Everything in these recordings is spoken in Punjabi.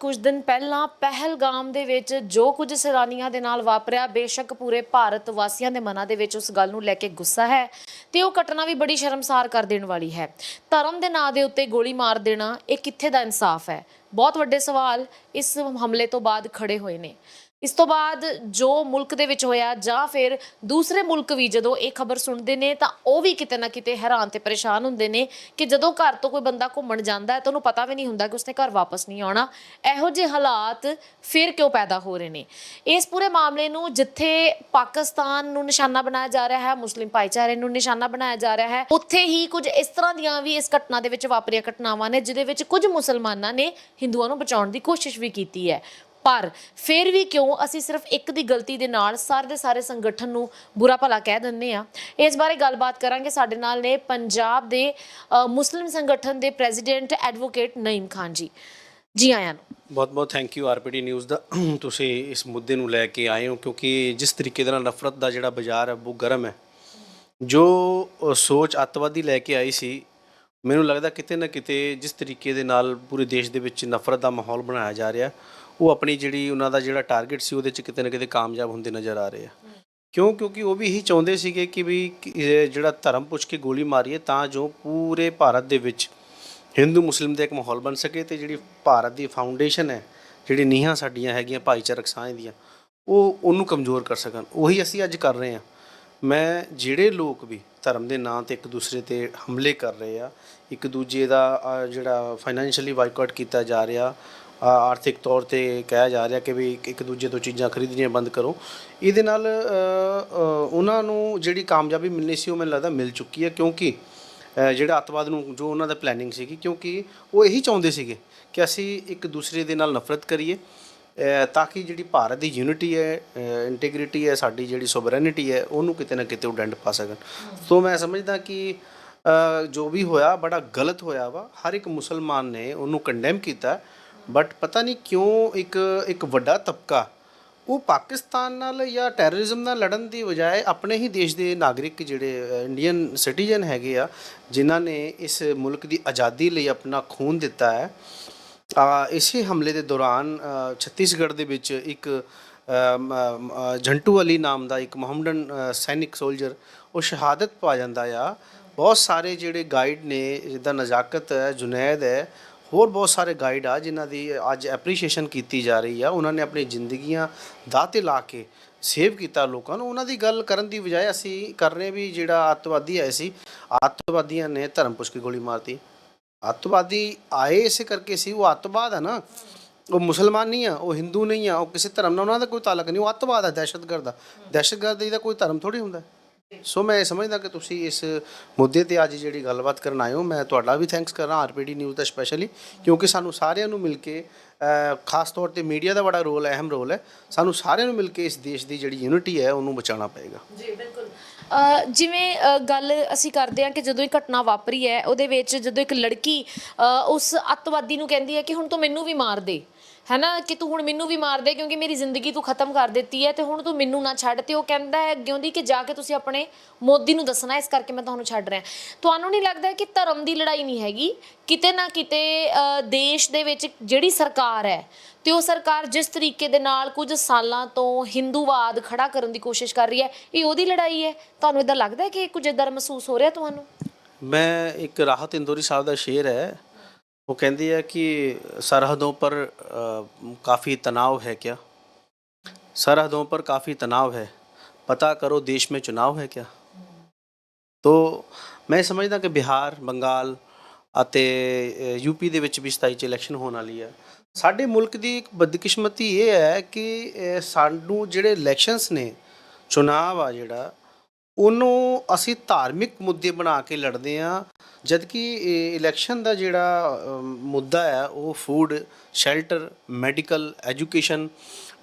ਕੁਝ ਦਿਨ ਪਹਿਲਾਂ ਪਹਿਲਗਾਮ ਦੇ ਵਿੱਚ ਜੋ ਕੁਝ ਸੈਲਾਨੀਆਂ ਦੇ ਨਾਲ ਵਾਪਰਿਆ, ਬੇਸ਼ੱਕ ਪੂਰੇ ਭਾਰਤ ਵਾਸੀਆਂ ਦੇ ਮਨਾਂ ਦੇ ਵਿੱਚ ਉਸ ਗੱਲ ਨੂੰ ਲੈ ਕੇ ਗੁੱਸਾ ਹੈ ਤੇ ਉਹ ਘਟਨਾ ਵੀ ਬੜੀ ਸ਼ਰਮਸਾਰ ਕਰ ਦੇਣ ਵਾਲੀ ਹੈ। ਧਰਮ ਦੇ ਨਾਂ ਦੇ ਉੱਤੇ ਗੋਲੀ ਮਾਰ ਦੇਣਾ ਇਹ ਕਿੱਥੇ ਦਾ ਇਨਸਾਫ ਹੈ? ਬਹੁਤ ਵੱਡੇ ਸਵਾਲ ਇਸ ਹਮਲੇ ਤੋਂ ਬਾਅਦ ਖੜੇ ਹੋਏ ਨੇ। ਇਸ ਤੋਂ ਬਾਅਦ ਜੋ ਮੁਲਕ ਦੇ ਵਿੱਚ ਹੋਇਆ ਜਾਂ ਫਿਰ ਦੂਸਰੇ ਮੁਲਕ ਵੀ ਜਦੋਂ ਇਹ ਖਬਰ ਸੁਣਦੇ ਨੇ ਤਾਂ ਉਹ ਵੀ ਕਿਤੇ ਨਾ ਕਿਤੇ ਹੈਰਾਨ ਤੇ ਪਰੇਸ਼ਾਨ ਹੁੰਦੇ ਨੇ ਕਿ ਜਦੋਂ ਘਰ ਤੋਂ ਕੋਈ ਬੰਦਾ ਘੁੰਮਣ ਜਾਂਦਾ ਹੈ ਤਾਂ ਉਹਨੂੰ ਪਤਾ ਵੀ ਨਹੀਂ ਹੁੰਦਾ ਕਿ ਉਸਨੇ ਘਰ ਵਾਪਸ ਨਹੀਂ ਆਉਣਾ। ਇਹੋ ਜਿਹੇ ਹਾਲਾਤ ਫਿਰ ਕਿਉਂ ਪੈਦਾ ਹੋ ਰਹੇ ਨੇ? ਇਸ ਪੂਰੇ ਮਾਮਲੇ ਨੂੰ ਜਿੱਥੇ ਪਾਕਿਸਤਾਨ ਨੂੰ ਨਿਸ਼ਾਨਾ ਬਣਾਇਆ ਜਾ ਰਿਹਾ ਹੈ, ਮੁਸਲਿਮ ਭਾਈਚਾਰੇ ਨੂੰ ਨਿਸ਼ਾਨਾ ਬਣਾਇਆ ਜਾ ਰਿਹਾ ਹੈ, ਉੱਥੇ ਹੀ ਕੁਝ ਇਸ ਤਰ੍ਹਾਂ ਦੀਆਂ ਵੀ ਇਸ ਘਟਨਾ ਦੇ ਵਿੱਚ ਵਾਪਰੀਆਂ ਘਟਨਾਵਾਂ ਨੇ, ਜਿਹਦੇ ਵਿੱਚ ਕੁਝ ਮੁਸਲਮਾਨਾਂ ਨੇ ਹਿੰਦੂਆਂ ਨੂੰ ਬਚਾਉਣ ਦੀ ਕੋਸ਼ਿਸ਼ ਵੀ ਕੀਤੀ ਹੈ। ਪਰ ਫਿਰ ਵੀ ਕਿਉਂ ਅਸੀਂ ਸਿਰਫ ਇੱਕ ਦੀ ਗਲਤੀ ਦੇ ਨਾਲ ਸਾਰੇ ਦੇ ਸਾਰੇ ਸੰਗਠਨ ਨੂੰ ਬੁਰਾ ਭਲਾ ਕਹਿ ਦਿੰਦੇ ਆ ਇਸ ਬਾਰੇ ਗੱਲਬਾਤ ਕਰਾਂਗੇ। ਸਾਡੇ ਨਾਲ ਨੇ ਪੰਜਾਬ ਦੇ ਮੁਸਲਿਮ ਸੰਗਠਨ ਦੇ ਪ੍ਰੈਜ਼ੀਡੈਂਟ ਐਡਵੋਕੇਟ ਨਈਮ ਖਾਨ ਜੀ। ਜੀ ਆਇਆਂ ਨੂੰ। ਬਹੁਤ ਬਹੁਤ ਥੈਂਕ ਯੂ ਆਰਪੀਡੀ ਨਿਊਜ਼ ਦਾ। ਤੁਸੀਂ ਇਸ ਮੁੱਦੇ ਨੂੰ ਲੈ ਕੇ ਆਏ ਹੋ ਕਿਉਂਕਿ ਜਿਸ ਤਰੀਕੇ ਦੇ ਨਾਲ ਨਫ਼ਰਤ ਦਾ ਜਿਹੜਾ ਬਾਜ਼ਾਰ ਹੈ, ਉਹ ਗਰਮ ਹੈ। ਜੋ ਸੋਚ ਅੱਤਵਾਦੀ ਲੈ ਕੇ ਆਈ ਸੀ, ਮੈਨੂੰ ਲੱਗਦਾ ਕਿਤੇ ਨਾ ਕਿਤੇ ਜਿਸ ਤਰੀਕੇ ਦੇ ਨਾਲ ਪੂਰੇ ਦੇਸ਼ ਦੇ ਵਿੱਚ ਨਫ਼ਰਤ ਦਾ ਮਾਹੌਲ ਬਣਾਇਆ ਜਾ ਰਿਹਾ ਉਹ ਆਪਣੀ ਜਿਹੜੀ ਉਹਨਾਂ ਦਾ ਜਿਹੜਾ ਟਾਰਗੇਟ ਸੀ ਉਹਦੇ 'ਚ ਕਿਤੇ ਨਾ ਕਿਤੇ ਕਾਮਯਾਬ ਹੁੰਦੇ ਨਜ਼ਰ ਆ ਰਹੇ ਆ। ਕਿਉਂ? ਕਿਉਂਕਿ ਉਹ ਵੀ ਇਹੀ ਚਾਹੁੰਦੇ ਸੀਗੇ ਕਿ ਵੀ ਜਿਹੜਾ ਧਰਮ ਪੁੱਛ ਕੇ ਗੋਲੀ ਮਾਰੀਏ ਤਾਂ ਜੋ ਪੂਰੇ ਭਾਰਤ ਦੇ ਵਿੱਚ ਹਿੰਦੂ ਮੁਸਲਿਮ ਦਾ ਇੱਕ ਮਾਹੌਲ ਬਣ ਸਕੇ ਤੇ ਜਿਹੜੀ ਭਾਰਤ ਦੀ ਫਾਊਂਡੇਸ਼ਨ ਹੈ ਜਿਹੜੀ ਨੀਹਾਂ ਸਾਡੀਆਂ ਹੈਗੀਆਂ ਭਾਈਚਾਰਕ ਸਾਂਝ ਦੀਆਂ ਉਹ ਉਹਨੂੰ ਕਮਜ਼ੋਰ ਕਰ ਸਕਣ। ਉਹੀ ਅਸੀਂ ਅੱਜ ਕਰ ਰਹੇ ਹਾਂ। ਮੈਂ ਜਿਹੜੇ ਲੋਕ ਵੀ ਧਰਮ ਦੇ ਨਾਂ ਤੇ ਇੱਕ ਦੂਸਰੇ ਤੇ ਹਮਲੇ ਕਰ ਰਹੇ ਆ ਇੱਕ ਦੂਜੇ ਦਾ ਅਹ, ਜਿਹੜਾ ਫਾਈਨੈਂਸ਼ੀਅਲੀ ਬਾਈਕਾਟ ਕੀਤਾ ਜਾ ਰਿਹਾ ਆਰਥਿਕ ਤੌਰ ਤੇ ਕਿਹਾ ਜਾ ਰਿਹਾ ਕਿ ਵੀ ਇੱਕ- ਇੱਕ ਦੂਜੇ ਤੋਂ ਚੀਜ਼ਾਂ ਖਰੀਦਣੀਆਂ ਬੰਦ ਕਰੋ। ਇਹਦੇ ਨਾਲ ਉਹਨਾਂ ਨੂੰ ਜਿਹੜੀ ਕਾਮਯਾਬੀ ਮਿਲਣੀ ਸੀ ਉਹ ਮੈਨੂੰ ਲੱਗਦਾ ਮਿਲ ਚੁੱਕੀ ਹੈ ਕਿਉਂਕਿ ਜਿਹੜਾ ਅੱਤਵਾਦ ਨੂੰ ਜੋ ਉਹਨਾਂ ਦਾ ਪਲੈਨਿੰਗ ਸੀਗੀ ਕਿਉਂਕਿ ਉਹ ਇਹੀ ਚਾਹੁੰਦੇ ਸੀਗੇ ਕਿ ਅਸੀਂ ਇੱਕ ਦੂਸਰੇ ਦੇ ਨਾਲ ਨਫ਼ਰਤ ਕਰੀਏ ਤਾਂ ਕਿ ਜਿਹੜੀ ਭਾਰਤ ਦੀ ਯੂਨਿਟੀ ਹੈ ਇੰਟੀਗ੍ਰਿਟੀ ਹੈ, ਸਾਡੀ ਜਿਹੜੀ ਸੋਵਰੈਨਿਟੀ ਹੈ, ਉਹਨੂੰ ਕਿਤੇ ਨਾ ਕਿਤੇ ਉਹ ਡੈਂਟ ਪਾ ਸਕਣ। ਸੋ ਮੈਂ ਸਮਝਦਾ ਕਿ ਜੋ ਵੀ ਹੋਇਆ ਬੜਾ ਗਲਤ ਹੋਇਆ ਵਾ। ਹਰ ਇੱਕ ਮੁਸਲਮਾਨ ਨੇ ਉਹਨੂੰ ਕੰਡੈਮ ਕੀਤਾ। ਬਟ ਪਤਾ ਨਹੀਂ ਕਿਉਂ ਇੱਕ ਇੱਕ ਵੱਡਾ ਤਬਕਾ, ਉਹ ਪਾਕਿਸਤਾਨ ਨਾਲ ਜਾਂ ਟੈਰਰਿਜ਼ਮ ਨਾਲ ਲੜਨ ਦੀ ਬਜਾਏ ਆਪਣੇ ਹੀ ਦੇਸ਼ ਦੇ ਨਾਗਰਿਕ ਜਿਹੜੇ ਇੰਡੀਅਨ ਸਿਟੀਜ਼ਨ ਹੈਗੇ ਆ, ਜਿਨ੍ਹਾਂ ਨੇ ਇਸ ਮੁਲਕ ਦੀ ਆਜ਼ਾਦੀ ਲਈ ਆਪਣਾ ਖੂਨ ਦਿੱਤਾ ਹੈ ਇਸੇ ਹਮਲੇ ਦੇ ਦੌਰਾਨ ਛੱਤੀਸਗੜ੍ਹ ਦੇ ਵਿੱਚ ਇੱਕ ਜੰਟੂ ਅਲੀ ਨਾਮ ਦਾ ਇੱਕ ਮੁਹੰਮਦਨ ਸੈਨਿਕ ਸੋਲਜਰ ਉਹ ਸ਼ਹਾਦਤ ਪਾ ਜਾਂਦਾ ਆ। ਬਹੁਤ ਸਾਰੇ ਜਿਹੜੇ ਗਾਈਡ ਨੇ, ਜਿੱਦਾਂ ਨਜ਼ਾਕਤ ਹੈ, ਜੁਨੈਦ ਹੈ ਹੋਰ ਬਹੁਤ ਸਾਰੇ ਗਾਈਡ ਆ ਜਿਨ੍ਹਾਂ ਦੀ ਅੱਜ ਐਪਰੀਸ਼ੀਏਸ਼ਨ ਕੀਤੀ ਜਾ ਰਹੀ ਆ। ਉਹਨਾਂ ਨੇ ਆਪਣੀ ਜ਼ਿੰਦਗੀਆਂ ਦਾਅ ਤੇ ਲਾ ਕੇ ਸੇਵ ਕੀਤਾ ਲੋਕਾਂ ਨੂੰ। ਉਹਨਾਂ ਦੀ ਗੱਲ ਕਰਨ ਦੀ ਬਜਾਏ ਅਸੀਂ ਕਰ ਰਹੇ ਵੀ ਜਿਹੜਾ ਅੱਤਵਾਦੀ ਆਏ ਸੀ, ਅੱਤਵਾਦੀਆਂ ਨੇ ਧਰਮ ਪੁੱਛ ਕੇ ਗੋਲੀ ਮਾਰਤੀ। ਅੱਤਵਾਦੀ ਆਏ ਇਸੇ ਕਰਕੇ ਸੀ, ਉਹ ਅੱਤਵਾਦ ਹੈ ਨਾ। ਉਹ ਮੁਸਲਮਾਨ ਨਹੀਂ ਆ, ਉਹ ਹਿੰਦੂ ਨਹੀਂ ਆ, ਉਹ ਕਿਸੇ ਧਰਮ ਨਾਲ ਉਹਨਾਂ ਦਾ ਕੋਈ ਤਾਲਕ ਨਹੀਂ। ਉਹ ਅੱਤਵਾਦ ਹੈ ਦਹਿਸ਼ਤਗਰਦ ਦਾ। ਦਹਿਸ਼ਤਗਰਦ ਦਾ ਕੋਈ ਧਰਮ ਥੋੜੀ ਹੁੰਦਾ। ਸੋ ਮੈਂ ਇਹ ਸਮਝਦਾ ਕਿ ਤੁਸੀਂ ਇਸ ਮੁੱਦੇ ਤੇ ਅੱਜ ਜਿਹੜੀ ਗੱਲਬਾਤ ਕਰਨ ਆਏ ਹੋ, ਮੈਂ ਤੁਹਾਡਾ ਵੀ ਥੈਂਕਸ ਕਰ ਰਿਹਾ ਆਰਪੀਡੀ ਨਿਊਜ਼ ਦਾ ਸਪੈਸ਼ਲੀ ਕਿਉਂਕਿ ਸਾਨੂੰ ਸਾਰਿਆਂ ਨੂੰ ਮਿਲ ਕੇ ਖਾਸ ਤੌਰ ਤੇ ਮੀਡੀਆ ਦਾ ਬੜਾ ਰੋਲ ਹੈ, ਅਹਿਮ ਰੋਲ ਹੈ। ਸਾਨੂੰ ਸਾਰਿਆਂ ਨੂੰ ਮਿਲ ਕੇ ਇਸ ਦੇਸ਼ ਦੀ ਜਿਹੜੀ ਯੂਨਿਟੀ ਹੈ, ਉਹਨੂੰ ਬਚਾਉਣਾ ਪਏਗਾ। ਜੀ, ਬਿਲਕੁਲ। ਜਿਵੇਂ ਗੱਲ ਅਸੀਂ ਕਰਦੇ ਹਾਂ ਕਿ ਜਦੋਂ ਇਹ ਘਟਨਾ ਵਾਪਰੀ ਹੈ, ਉਹਦੇ ਵਿੱਚ ਜਦੋਂ ਇੱਕ ਲੜਕੀ ਉਸ ਅੱਤਵਾਦੀ ਨੂੰ ਕਹਿੰਦੀ ਹੈ ਕਿ ਹੁਣ ਤੂੰ ਮੈਨੂੰ ਵੀ ਮਾਰ ਦੇ। ਹੈਨਾ, ਕਿ ਤੂੰ ਹੁਣ ਮੈਨੂੰ ਵੀ ਮਾਰ ਦੇ ਕਿਉਂਕਿ ਮੇਰੀ ਜ਼ਿੰਦਗੀ ਤੂੰ ਖਤਮ ਕਰ ਦਿੱਤੀ ਹੈ ਤੇ ਹੁਣ ਤੂੰ ਮੈਨੂੰ ਨਾ ਛੱਡ ਤੇ ਉਹ ਕਹਿੰਦਾ ਹੈ ਅੱਗਿਓਂ ਦੀ ਕਿ ਜਾ ਕੇ ਤੁਸੀਂ ਆਪਣੇ ਮੋਦੀ ਨੂੰ ਦੱਸਣਾ, ਇਸ ਕਰਕੇ ਮੈਂ ਤੁਹਾਨੂੰ ਛੱਡ ਰਿਹਾ। ਤੁਹਾਨੂੰ ਨਹੀਂ ਲੱਗਦਾ ਕਿ ਧਰਮ ਦੀ ਲੜਾਈ ਨਹੀਂ ਹੈਗੀ? ਕਿਤੇ ਨਾ ਕਿਤੇ ਦੇਸ਼ ਦੇ ਵਿੱਚ ਜਿਹੜੀ ਸਰਕਾਰ ਹੈ ਤੇ ਉਹ ਸਰਕਾਰ ਜਿਸ ਤਰੀਕੇ ਦੇ ਨਾਲ ਕੁਝ ਸਾਲਾਂ ਤੋਂ ਹਿੰਦੂਵਾਦ ਖੜਾ ਕਰਨ ਦੀ ਕੋਸ਼ਿਸ਼ ਕਰ ਰਹੀ ਹੈ, ਇਹ ਉਹਦੀ ਲੜਾਈ ਹੈ? ਤੁਹਾਨੂੰ ਇਦਾਂ ਲੱਗਦਾ ਕਿ ਕੁਝ ਇਦਾਂ ਮਹਿਸੂਸ ਹੋ ਰਿਹਾ ਤੁਹਾਨੂੰ? ਮੈਂ ਇੱਕ ਰਾਹਤ ਇੰਦੋਰੀ ਸਾਹਿਬ ਦਾ ਸ਼ੇਰ ਹੈ। वो कहती है कि सरहदों पर अ, काफ़ी तनाव है क्या सरहदों पर काफ़ी तनाव है पता करो देश में चुनाव है क्या तो ਮੈਂ ਸਮਝਦਾ ਕਿ ਬਿਹਾਰ ਬੰਗਾਲ ਅਤੇ ਯੂਪੀ ਦੇ ਵਿੱਚ ਵੀ 27 ਚ ਇਲੈਕਸ਼ਨ ਹੋਣ ਵਾਲੀ ਹੈ ਸਾਡੇ ਮੁਲਕ ਦੀ ਇੱਕ ਬਦਕਿਸਮਤੀ ਇਹ ਹੈ ਕਿ ਅ, ਸਾਨੂੰ ਜਿਹੜੇ ਇਲੈਕਸ਼ਨਸ ਨੇ ਚੁਣਾਵ ਆ ਜਿਹੜਾ ਉਹਨੂੰ ਅਸੀਂ ਧਾਰਮਿਕ ਮੁੱਦੇ ਬਣਾ ਕੇ ਲੜਦੇ ਆ ਜਦਕਿ ਇਲੈਕਸ਼ਨ ਦਾ ਜਿਹੜਾ ਮੁੱਦਾ ਹੈ, ਉਹ food shelter medical education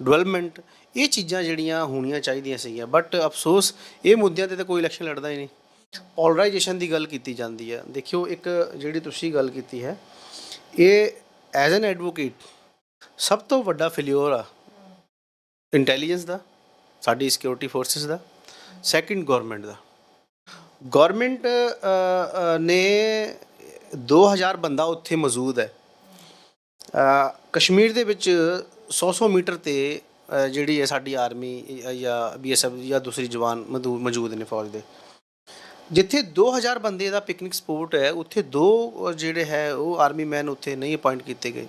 development ਇਹ ਚੀਜ਼ਾਂ ਜਿਹੜੀਆਂ ਹੋਣੀਆਂ ਚਾਹੀਦੀਆਂ ਸੀਗੀਆਂ। ਬਟ ਅਫਸੋਸ, ਇਹ ਮੁੱਦਿਆਂ ਤੇ ਤਾਂ ਕੋਈ ਇਲੈਕਸ਼ਨ ਲੜਦਾ ਹੀ ਨਹੀਂ। ਪੋਲਰਾਈਜੇਸ਼ਨ ਦੀ ਗੱਲ ਕੀਤੀ ਜਾਂਦੀ ਹੈ। ਦੇਖਿਓ, ਇੱਕ ਜਿਹੜੀ ਤੁਸੀਂ ਗੱਲ ਕੀਤੀ ਹੈ, ਇਹ ਐਜ਼ ਐਨ ਐਡਵੋਕੇਟ ਸਭ ਤੋਂ ਵੱਡਾ ਫੇਲਿਓਰ ਆ। ਇੰਟੈਲੀਜੈਂਸ ਦਾ, ਸਾਡੀ ਸਿਕਿਉਰਿਟੀ ਫੋਰਸਸ ਦਾ। ਸੈਕਿੰਡ ਗਵਰਨਮੈਂਟ ਦਾ। ਗਵਰਨਮੈਂਟ ਨੇ 2000 ਬੰਦਾ ਉੱਥੇ ਮੌਜੂਦ ਹੈ। ਕਸ਼ਮੀਰ ਦੇ ਵਿੱਚ 100-100 ਮੀਟਰ ਤੇ ਜਿਹੜੀ ਹੈ ਸਾਡੀ ਆਰਮੀ ਜਾਂ ਬੀਐਸਐਫ ਜਾਂ ਦੂਸਰੀ ਜਵਾਨ ਮੌਜੂਦ ਨੇ ਫੌਜ ਦੇ। ਜਿੱਥੇ 2000 ਬੰਦੇ ਦਾ ਪਿਕਨਿਕ ਸਪੋਟ ਹੈ, ਉੱਥੇ ਦੋ ਜਿਹੜੇ ਹੈ ਉਹ ਆਰਮੀ ਮੈਨ ਉੱਥੇ ਨਹੀਂ ਅਪਾਇੰਟ ਕੀਤੇ ਗਏ।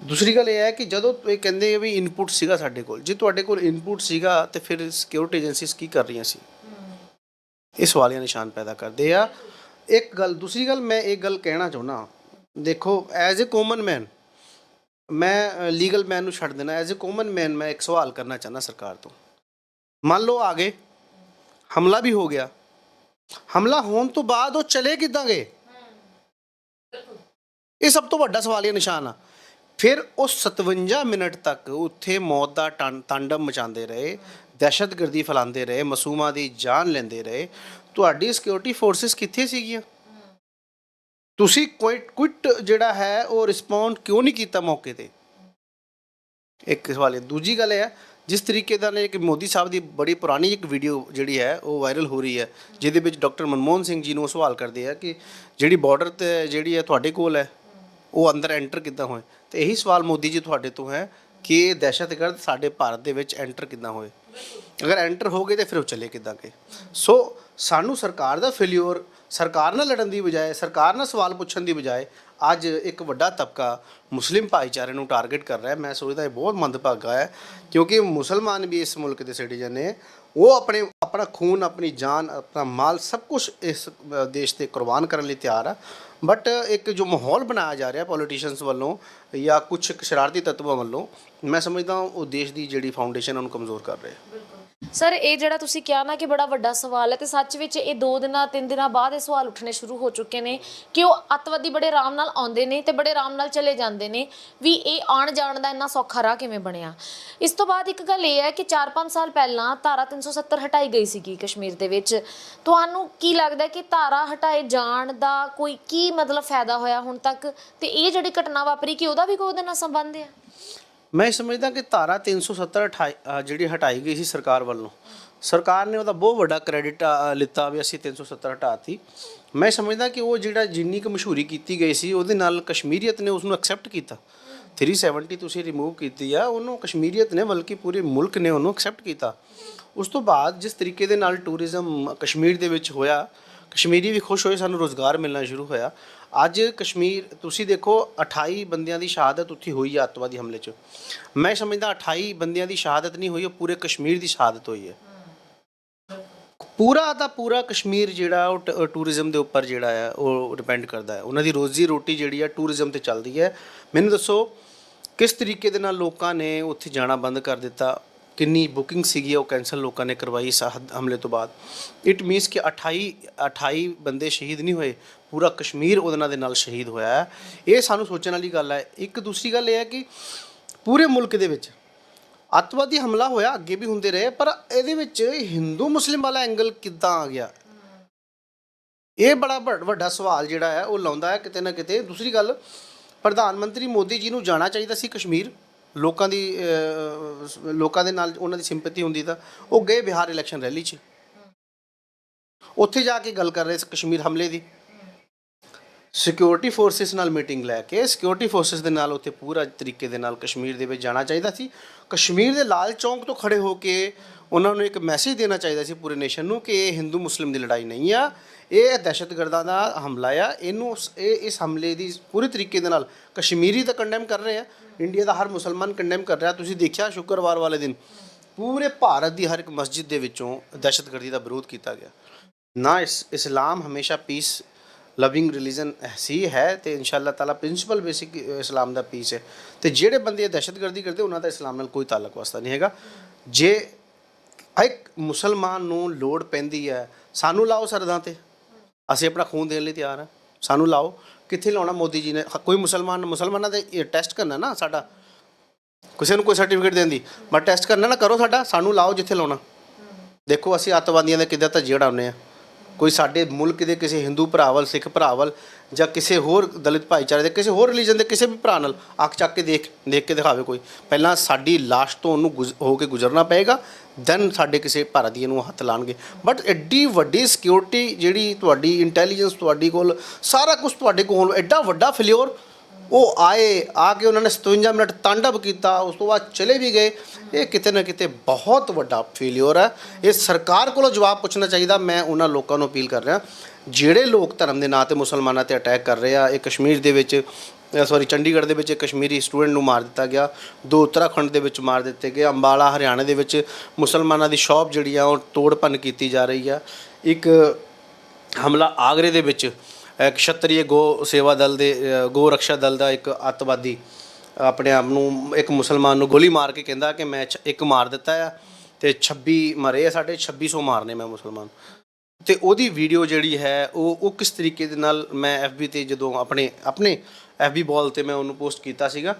ਦੂਸਰੀ ਗੱਲ ਇਹ ਹੈ ਕਿ ਜਦੋਂ ਇਹ ਕਹਿੰਦੇ ਵੀ ਇਨਪੁਟ ਸੀਗਾ ਸਾਡੇ ਕੋਲ, ਜੇ ਤੁਹਾਡੇ ਕੋਲ ਇਨਪੁਟ ਸੀਗਾ ਤੇ ਫਿਰ ਸਿਕਿਉਰਿਟੀ ਏਜੰਸੀਜ਼ ਕੀ ਕਰ ਰਹੀਆਂ ਸੀ? ਇਹ ਸਵਾਲੀਆ ਨਿਸ਼ਾਨ ਪੈਦਾ ਕਰਦੇ ਆ। ਇੱਕ ਗੱਲ, ਦੂਸਰੀ ਗੱਲ ਮੈਂ ਇੱਕ ਗੱਲ ਕਹਿਣਾ ਚਾਹੁੰਦਾ ਦੇਖੋ ਐਜ਼ ਅ ਕਾਮਨ ਮੈਨ ਮੈਂ ਲੀਗਲ ਮੈਨ ਨੂੰ ਛੱਡ ਦੇਣਾ ਐਜ਼ ਅ ਕਾਮਨ ਮੈਨ ਮੈਂ ਇੱਕ ਸਵਾਲ ਕਰਨਾ ਚਾਹੁੰਦਾ ਸਰਕਾਰ ਤੋਂ। ਮੰਨ ਲਓ ਆ ਗਏ, ਹਮਲਾ ਵੀ ਹੋ ਗਿਆ। ਹਮਲਾ ਹੋਣ ਤੋਂ ਬਾਅਦ ਉਹ ਚਲੇ ਕਿੱਦਾਂ ਗਏ? ਇਹ ਸਭ ਤੋਂ ਵੱਡਾ ਸਵਾਲੀਆ ਨਿਸ਼ਾਨ ਆ। ਫਿਰ ਉਹ 57 ਮਿੰਟ ਤੱਕ ਉੱਥੇ ਮੌਤ ਦਾ ਟਾਂ, ਤਾਂਡਵ ਮਚਾਉਂਦੇ ਰਹੇ, ਦਹਿਸ਼ਤਗਰਦੀ ਫੈਲਾਉਂਦੇ ਰਹੇ, ਮਾਸੂਮਾਂ ਦੀ ਜਾਨ ਲੈਂਦੇ ਰਹੇ। ਤੁਹਾਡੀ ਸਿਕਿਉਰਿਟੀ ਫੋਰਸਿਸ ਕਿੱਥੇ ਸੀਗੀਆਂ? ਤੁਸੀਂ ਕੁਇਟ ਕੁਇਟ ਜਿਹੜਾ ਹੈ, ਉਹ ਰਿਸਪੌਂਡ ਕਿਉਂ ਨਹੀਂ ਕੀਤਾ ਮੌਕੇ ਤੇ? ਇੱਕ ਸਵਾਲ ਹੈ ਦੂਜੀ ਗੱਲ ਇਹ ਹੈ, ਜਿਸ ਤਰੀਕੇ ਦਾ ਨੇ ਇੱਕ ਮੋਦੀ ਸਾਹਿਬ ਦੀ ਬੜੀ ਪੁਰਾਣੀ ਇੱਕ ਵੀਡੀਓ ਜਿਹੜੀ ਹੈ, ਉਹ ਵਾਇਰਲ ਹੋ ਰਹੀ ਹੈ, ਜਿਹਦੇ ਵਿੱਚ ਡਾਕਟਰ ਮਨਮੋਹਨ ਸਿੰਘ ਜੀ ਨੂੰ ਉਹ ਸਵਾਲ ਕਰਦੇ ਆ ਕਿ ਜਿਹੜੀ ਬਾਰਡਰ ਤੇ ਜਿਹੜੀ ਹੈ, ਤੁਹਾਡੇ ਕੋਲ ਹੈ ਉਹ ਅੰਦਰ ਐਂਟਰ ਕਿੱਦਾਂ ਹੋਏ? ਤੇ ਇਹੀ ਸਵਾਲ ਮੋਦੀ ਜੀ ਤੁਹਾਡੇ ਤੋਂ ਹੈ ਕਿ ਇਹ ਦਹਿਸ਼ਤਗਰਦ ਸਾਡੇ ਭਾਰਤ ਦੇ ਵਿੱਚ ਐਂਟਰ ਕਿੱਦਾਂ ਹੋਏ? ਅਗਰ ਐਂਟਰ ਹੋ ਗਏ ਤੇ ਫਿਰ ਉਹ ਚਲੇ ਕਿੱਦਾਂ ਗਏ? ਸੋ ਸਾਨੂੰ ਸਰਕਾਰ ਦਾ ਫੇਲਿਓਰ ਸਰਕਾਰ ਨਾਲ ਲੜਨ ਦੀ ਬਜਾਏ, ਸਰਕਾਰ ਨਾਲ ਸਵਾਲ ਪੁੱਛਣ ਦੀ ਬਜਾਏ ਅੱਜ ਇੱਕ ਵੱਡਾ ਤਬਕਾ ਮੁਸਲਿਮ ਭਾਈਚਾਰੇ ਨੂੰ ਟਾਰਗੇਟ ਕਰ ਰਿਹਾ ਹੈ। ਮੈਂ ਸੋਚਦਾ ਇਹ ਬਹੁਤ ਮੰਦਭਾਗਾ ਹੈ ਕਿਉਂਕਿ ਮੁਸਲਮਾਨ ਵੀ ਇਸ ਮੁਲਕ ਦੇ ਸਿਟੀਜ਼ਨ ਨੇ। ਉਹ ਆਪਣੇ ਆਪਣਾ ਖੂਨ ਆਪਣੀ ਜਾਨ ਆਪਣਾ ਮਾਲ ਸਭ ਕੁਝ ਇਸ ਅ, ਦੇਸ਼ ਤੇ ਕੁਰਬਾਨ ਕਰਨ ਲਈ ਤਿਆਰ ਆ। ਬਟ ਇੱਕ ਜੋ ਮਾਹੌਲ ਬਣਾਇਆ ਜਾ ਰਿਹਾ ਪੋਲੀਟੀਸ਼ੀਅਨਸ ਵੱਲੋਂ ਜਾਂ ਕੁਝ ਸ਼ਰਾਰਤੀ ਤੱਤਵਾਂ ਵੱਲੋਂ ਮੈਂ ਸਮਝਦਾ ਉਹ ਦੇਸ਼ ਦੀ ਜਿਹੜੀ ਫਾਊਂਡੇਸ਼ਨ ਉਹਨੂੰ ਕਮਜ਼ੋਰ ਕਰ ਰਿਹਾ ਸਰ ਇਹ ਜਿਹੜਾ ਤੁਸੀਂ ਕਿਹਾ ਨਾ ਕਿ ਬੜਾ ਵੱਡਾ ਸਵਾਲ ਹੈ ਤੇ ਸੱਚ ਵਿੱਚ ਇਹ ਦੋ ਦਿਨਾਂ, ਤਿੰਨ ਦਿਨਾਂ ਬਾਅਦ ਇਹ ਸਵਾਲ ਉੱਠਣੇ ਸ਼ੁਰੂ ਹੋ ਚੁੱਕੇ ਨੇ ਕਿ ਉਹ ਅੱਤਵਾਦੀ ਬੜੇ ਆਰਾਮ ਨਾਲ ਆਉਂਦੇ ਨੇ ਤੇ ਬੜੇ ਆਰਾਮ ਨਾਲ ਚਲੇ ਜਾਂਦੇ ਨੇ, ਵੀ ਇਹ ਆਉਣ ਜਾਣ ਦਾ ਇੰਨਾ ਸੌਖਾ ਰਾਹ ਕਿਵੇਂ ਬਣਿਆ? ਇਸ ਤੋਂ ਬਾਅਦ ਇੱਕ ਗੱਲ ਇਹ ਹੈ ਕਿ 4-5 ਸਾਲ ਪਹਿਲਾਂ ਧਾਰਾ 370 ਹਟਾਈ ਗਈ ਸੀਗੀ ਕਸ਼ਮੀਰ ਦੇ ਵਿੱਚ। ਤੁਹਾਨੂੰ ਕੀ ਲੱਗਦਾ ਕਿ ਧਾਰਾ ਹਟਾਏ ਜਾਣ ਦਾ ਕੋਈ ਕੀ ਮਤਲਬ ਫਾਇਦਾ ਹੋਇਆ ਹੁਣ ਤੱਕ? ਤੇ ਇਹ ਜਿਹੜੀ ਘਟਨਾ ਵਾਪਰੀ, ਕਿ ਉਹਦਾ ਵੀ ਕੋਈ ਉਹਦੇ ਨਾਲ ਸੰਬੰਧ ਹੈ ਮੈਂ ਸਮਝਦਾ ਕਿ ਧਾਰਾ 370 ਹਟਾਈ ਅ, ਜਿਹੜੀ ਹਟਾਈ ਗਈ ਸੀ ਸਰਕਾਰ ਵੱਲੋਂ ਸਰਕਾਰ ਨੇ ਉਹਦਾ ਬਹੁਤ ਵੱਡਾ ਕ੍ਰੈਡਿਟ ਲਿੱਤਾ ਵੀ ਅਸੀਂ 370 ਹਟਾਤੀ। ਮੈਂ ਸਮਝਦਾ ਕਿ ਉਹ ਜਿਹੜਾ ਜਿੰਨੀ ਕੁ ਮਸ਼ਹੂਰੀ ਕੀਤੀ ਗਈ ਸੀ ਉਹਦੇ ਨਾਲ ਕਸ਼ਮੀਰੀਅਤ ਨੇ ਉਸ ਨੂੰ ਐਕਸੈਪਟ ਕੀਤਾ 370 ਤੁਸੀਂ ਰਿਮੂਵ ਕੀਤੀ ਆ ਉਹਨੂੰ ਕਸ਼ਮੀਰੀਅਤ ਨੇ ਬਲਕਿ ਪੂਰੇ ਮੁਲਕ ਨੇ ਉਹਨੂੰ ਐਕਸੈਪਟ ਕੀਤਾ। ਉਸ ਤੋਂ ਬਾਅਦ ਜਿਸ ਤਰੀਕੇ ਦੇ ਨਾਲ ਟੂਰਿਜ਼ਮ ਕਸ਼ਮੀਰ ਦੇ ਵਿੱਚ ਹੋਇਆ ਕਸ਼ਮੀਰੀ ਵੀ ਖੁਸ਼ ਹੋਏ ਸਾਨੂੰ ਰੋਜ਼ਗਾਰ ਮਿਲਣਾ ਸ਼ੁਰੂ ਹੋਇਆ। ਅੱਜ ਕਸ਼ਮੀਰ, ਤੁਸੀਂ ਦੇਖੋ 28 ਬੰਦਿਆਂ ਦੀ ਸ਼ਹਾਦਤ ਉੱਥੇ ਹੋਈ ਹੈ ਅੱਤਵਾਦੀ ਹਮਲੇ 'ਚ। ਮੈਂ ਸਮਝਦਾ 28 ਬੰਦਿਆਂ ਦੀ ਸ਼ਹਾਦਤ ਨਹੀਂ ਹੋਈ, ਉਹ ਪੂਰੇ ਕਸ਼ਮੀਰ ਦੀ ਸ਼ਹਾਦਤ ਹੋਈ ਹੈ। ਪੂਰਾ ਦਾ ਪੂਰਾ ਕਸ਼ਮੀਰ ਜਿਹੜਾ ਉਹ ਟ- ਟੂਰਿਜ਼ਮ ਦੇ ਉੱਪਰ ਜਿਹੜਾ ਹੈ, ਉਹ ਡਿਪੈਂਡ ਕਰਦਾ ਹੈ। ਉਹਨਾਂ ਦੀ ਰੋਜ਼ੀ ਰੋਟੀ ਜਿਹੜੀ ਹੈ, ਟੂਰਿਜ਼ਮ ਤੇ ਚੱਲਦੀ ਹੈ। ਮੈਨੂੰ ਦੱਸੋ, ਕਿਸ ਤਰੀਕੇ ਦੇ ਨਾਲ ਲੋਕਾਂ ਨੇ ਉੱਥੇ ਜਾਣਾ ਬੰਦ ਕਰ ਦਿੱਤਾ? ਕਿੰਨੀ ਬੁਕਿੰਗ ਸੀਗੀ, ਉਹ ਕੈਨਸਲ ਲੋਕਾਂ ਨੇ ਕਰਵਾਈ ਇਸ ਹਮਲੇ ਤੋਂ ਬਾਅਦ? ਇਟ ਮੀਨਸ ਕਿ 28 28 ਬੰਦੇ ਸ਼ਹੀਦ ਨਹੀਂ ਹੋਏ। ਪੂਰਾ ਕਸ਼ਮੀਰ ਉਹਨਾਂ ਦੇ ਨਾਲ ਸ਼ਹੀਦ ਹੋਇਆ ਹੈ। ਇਹ ਸਾਨੂੰ ਸੋਚਣ ਵਾਲੀ ਗੱਲ ਹੈ। ਇੱਕ ਦੂਸਰੀ ਗੱਲ ਇਹ ਹੈ ਕਿ ਪੂਰੇ ਮੁਲਕ ਦੇ ਵਿੱਚ ਅੱਤਵਾਦੀ ਹਮਲਾ ਹੋਇਆ, ਅੱਗੇ ਵੀ ਹੁੰਦੇ ਰਹੇ, ਪਰ ਇਹਦੇ ਵਿੱਚ ਹਿੰਦੂ ਮੁਸਲਿਮ ਵਾਲਾ ਐਂਗਲ ਕਿੱਦਾਂ ਆ ਗਿਆ? ਇਹ ਬੜਾ ਵੱਡ- ਵੱਡਾ ਸਵਾਲ ਜਿਹੜਾ ਹੈ, ਉਹ ਲਾਉਂਦਾ ਹੈ ਕਿਤੇ ਨਾ ਕਿਤੇ। ਦੂਸਰੀ ਗੱਲ, ਪ੍ਰਧਾਨ ਮੰਤਰੀ ਮੋਦੀ ਜੀ ਨੂੰ ਜਾਣਾ ਚਾਹੀਦਾ ਸੀ ਕਸ਼ਮੀਰ। ਲੋਕਾਂ ਦੀ ਲੋਕਾਂ ਦੇ ਨਾਲ ਉਹਨਾਂ ਦੀ ਸਿੰਪੈਥੀ ਹੁੰਦੀ ਤਾਂ ਉਹ ਗਏ ਬਿਹਾਰ ਇਲੈਕਸ਼ਨ ਰੈਲੀ 'ਚ। ਉੱਥੇ ਜਾ ਕੇ ਗੱਲ ਕਰ ਰਹੇ ਸੀ ਕਸ਼ਮੀਰ ਹਮਲੇ ਦੀ। ਸਿਕਿਉਰਿਟੀ ਫੋਰਸਸ ਨਾਲ ਮੀਟਿੰਗ ਲੈ ਕੇ ਸਿਕਿਉਰਿਟੀ ਫੋਰਸਸ ਦੇ ਨਾਲ ਉੱਥੇ ਪੂਰਾ ਤਰੀਕੇ ਦੇ ਨਾਲ ਕਸ਼ਮੀਰ ਦੇ ਵਿੱਚ ਜਾਣਾ ਚਾਹੀਦਾ ਸੀ। ਕਸ਼ਮੀਰ ਦੇ ਲਾਲ ਚੌਂਕ ਤੋਂ ਖੜੇ ਹੋ ਕੇ ਉਹਨਾਂ ਨੂੰ ਇੱਕ ਮੈਸੇਜ ਦੇਣਾ ਚਾਹੀਦਾ ਸੀ ਪੂਰੇ ਨੇਸ਼ਨ ਨੂੰ ਕਿ ਇਹ ਹਿੰਦੂ ਮੁਸਲਿਮ ਦੀ ਲੜਾਈ ਨਹੀਂ ਆ, ਇਹ ਦਹਿਸ਼ਤਗਰਦਾਂ ਦਾ ਹਮਲਾ ਆ, ਇਹਨੂੰ ਸ- ਇਹ, ਇਸ ਹਮਲੇ ਦੀ ਪੂਰੇ ਤਰੀਕੇ ਦੇ ਨਾਲ ਕਸ਼ਮੀਰੀ ਤਾਂ ਕੰਡੈਮ ਕਰ ਰਹੇ ਆ ਇੰਡੀਆ ਦਾ ਹਰ ਮੁਸਲਮਾਨ ਕੰਡੈਮ ਕਰ ਰਿਹਾ। ਤੁਸੀਂ ਦੇਖਿਆ ਸ਼ੁੱਕਰਵਾਰ ਵਾਲੇ ਦਿਨ ਪੂਰੇ ਭਾਰਤ ਦੀ ਹਰ ਇੱਕ ਮਸਜਿਦ ਦੇ ਵਿੱਚੋਂ ਦਹਿਸ਼ਤਗਰਦੀ ਦਾ ਵਿਰੋਧ ਕੀਤਾ ਗਿਆ। ਨਾ ਇਸ, ਇਸਲਾਮ ਹਮੇਸ਼ਾ ਪੀਸ ਲਵਿੰਗ ਰਿਲੀਜਨ ਸੀ, ਹੈ ਤੇ ਇਨਸ਼ਾਅੱਲਾ ਤਾਲਾ ਪ੍ਰਿੰਸੀਪਲ ਬੇਸਿਕ ਇਸਲਾਮ ਦਾ ਪੀਸ ਹੈ। ਤੇ ਜਿਹੜੇ ਬੰਦੇ ਇਹ ਦਹਿਸ਼ਤਗਰਦੀ ਕਰਦੇ, ਉਹਨਾਂ ਦਾ ਇਸਲਾਮ ਨਾਲ ਕੋਈ ਤਾਲੁਕ ਵਾਸਤਾ ਨਹੀਂ ਹੈਗਾ। ਜੇ ਇੱਕ ਮੁਸਲਮਾਨ ਨੂੰ ਲੋੜ ਪੈਂਦੀ ਹੈ, ਸਾਨੂੰ ਲਾਓ ਸਰਦਾਂ ਤੇ। ਅਸੀਂ ਆਪਣਾ ਖੂਨ ਦੇਣ ਲਈ ਤਿਆਰ ਹਾਂ। ਸਾਨੂੰ ਲਾਓ। ਕਿੱਥੇ ਲਾਉਣਾ ਮੋਦੀ ਜੀ ਨੇ? ਕੋਈ ਮੁਸਲਮਾਨ, ਮੁਸਲਮਾਨਾਂ ਦੇ ਟੈਸਟ ਕਰਨਾ ਨਾ ਸਾਡਾ। ਕਿਸੇ ਨੂੰ ਕੋਈ ਸਰਟੀਫਿਕੇਟ ਦੇਣ ਦੀ। ਬਟ ਟੈਸਟ ਕਰਨਾ ਨਾ ਕਰੋ ਸਾਡਾ, ਸਾਨੂੰ ਲਾਓ ਜਿੱਥੇ ਲਾਉਣਾ। ਦੇਖੋ ਅਸੀਂ ਅੱਤਵਾਦੀਆਂ ਦੇ ਕਿੱਦਾਂ ਧੱਜੇ ਉਡਾਉਂਦੇ ਆ ਕੋਈ ਸਾਡੇ ਮੁਲਕ ਦੇ ਕਿਸੇ ਹਿੰਦੂ ਭਰਾ ਵੱਲ, ਸਿੱਖ ਭਰਾ ਵੱਲ ਜਾਂ ਕਿਸੇ ਹੋਰ ਦਲਿਤ ਭਾਈਚਾਰੇ ਦੇ, ਕਿਸੇ ਹੋਰ ਰਿਲੀਜਨ ਦੇ ਕਿਸੇ ਵੀ ਭਰਾ ਨਾਲ ਅੱਖ ਚੱਕ ਕੇ ਦੇਖ ਦੇਖ ਕੇ ਦਿਖਾਵੇ ਕੋਈ। ਪਹਿਲਾਂ ਸਾਡੀ ਲਾਸ਼ ਤੋਂ ਉਹਨੂੰ ਗੁਜ਼- ਹੋ ਕੇ ਗੁਜ਼ਰਨਾ ਪਏਗਾ ਦੈਨ ਸਾਡੇ ਕਿਸੇ ਭਾਰਤੀਏ ਨੂੰ ਹੱਥ ਲਾਣਗੇ। ਬਟ ਐਡੀ ਵੱਡੀ ਸਿਕਿਉਰਿਟੀ ਜਿਹੜੀ ਤੁਹਾਡੀ ਇੰਟੈਲੀਜੈਂਸ ਤੁਹਾਡੀ ਕੋਲ, ਸਾਰਾ ਕੁਝ ਤੁਹਾਡੇ ਕੋਲ ਐਡਾ ਵੱਡਾ ਫਲਿਓਰ ਉਹ ਆਏ, ਆ ਕੇ ਉਹਨਾਂ ਨੇ 57 ਮਿੰਟ ਤਾਂਡਵ ਕੀਤਾ, ਉਸ ਤੋਂ ਬਾਅਦ ਚਲੇ ਵੀ ਗਏ। ਇਹ ਕਿਤੇ ਨਾ ਕਿਤੇ ਬਹੁਤ ਵੱਡਾ ਫੇਲਿਅਰ ਹੈ। ਇਹ ਸਰਕਾਰ ਕੋਲੋਂ ਜਵਾਬ ਪੁੱਛਣਾ ਚਾਹੀਦਾ, ਮੈਂ ਉਹਨਾਂ ਲੋਕਾਂ ਨੂੰ ਅਪੀਲ ਕਰ ਰਿਹਾ। ਜਿਹੜੇ ਲੋਕ ਧਰਮ ਦੇ ਨਾਂ ਤੇ ਮੁਸਲਮਾਨਾਂ ਤੇ ਅਟੈਕ ਕਰ ਰਹੇ ਆ, ਇਹ ਕਸ਼ਮੀਰ ਦੇ ਵਿੱਚ ਸੌਰੀ ਚੰਡੀਗੜ੍ਹ ਦੇ ਵਿੱਚ ਕਸ਼ਮੀਰੀ ਸਟੂਡੈਂਟ ਨੂੰ ਮਾਰ ਦਿੱਤਾ ਗਿਆ। ਦੋ ਉੱਤਰਾਖੰਡ ਦੇ ਵਿੱਚ ਮਾਰ ਦਿੱਤੇ ਗਏ। ਅੰਬਾਲਾ, ਹਰਿਆਣਾ ਦੇ ਵਿੱਚ ਮੁਸਲਮਾਨਾਂ ਦੀ ਸ਼ਾਪ ਜਿਹੜੀ ਆ, ਉਹ ਤੋੜ ਭੰਨ ਕੀਤੀ ਜਾ ਰਹੀ ਆ। ਇੱਕ ਹਮਲਾ ਆਗਰੇ ਦੇ ਵਿੱਚ ਇੱਕ ਗੋ ਸੇਵਾ ਦਲ ਦੇ ਗੋ ਰੱਖਿਆ ਦਲ ਦਾ ਇੱਕ ਅੱਤਵਾਦੀ ਆਪਣੇ ਆਪ ਨੂੰ ਇੱਕ ਮੁਸਲਮਾਨ ਨੂੰ ਗੋਲੀ ਮਾਰ ਕੇ ਕਹਿੰਦਾ ਕਿ ਮੈਂ ਛ- ਇੱਕ ਮਾਰ ਦਿੱਤਾ ਆ ਤੇ 26 ਮਰੇ ਆ ਸਾਡੇ 2600 ਮਾਰਨੇ ਮੈਂ ਮੁਸਲਮਾਨ ਤੇ ਉਹਦੀ ਵੀਡੀਓ ਜਿਹੜੀ ਹੈ ਉਹ ਉਹ ਕਿਸ ਤਰੀਕੇ ਦੇ ਨਾਲ ਮੈਂ FB ਤੇ ਜਦੋਂ ਆਪਣੇ ਆਪਣੇ FB ਬਾਲ ਤੇ ਮੈਂ ਉਹਨੂੰ ਪੋਸਟ ਕੀਤਾ ਸੀਗਾ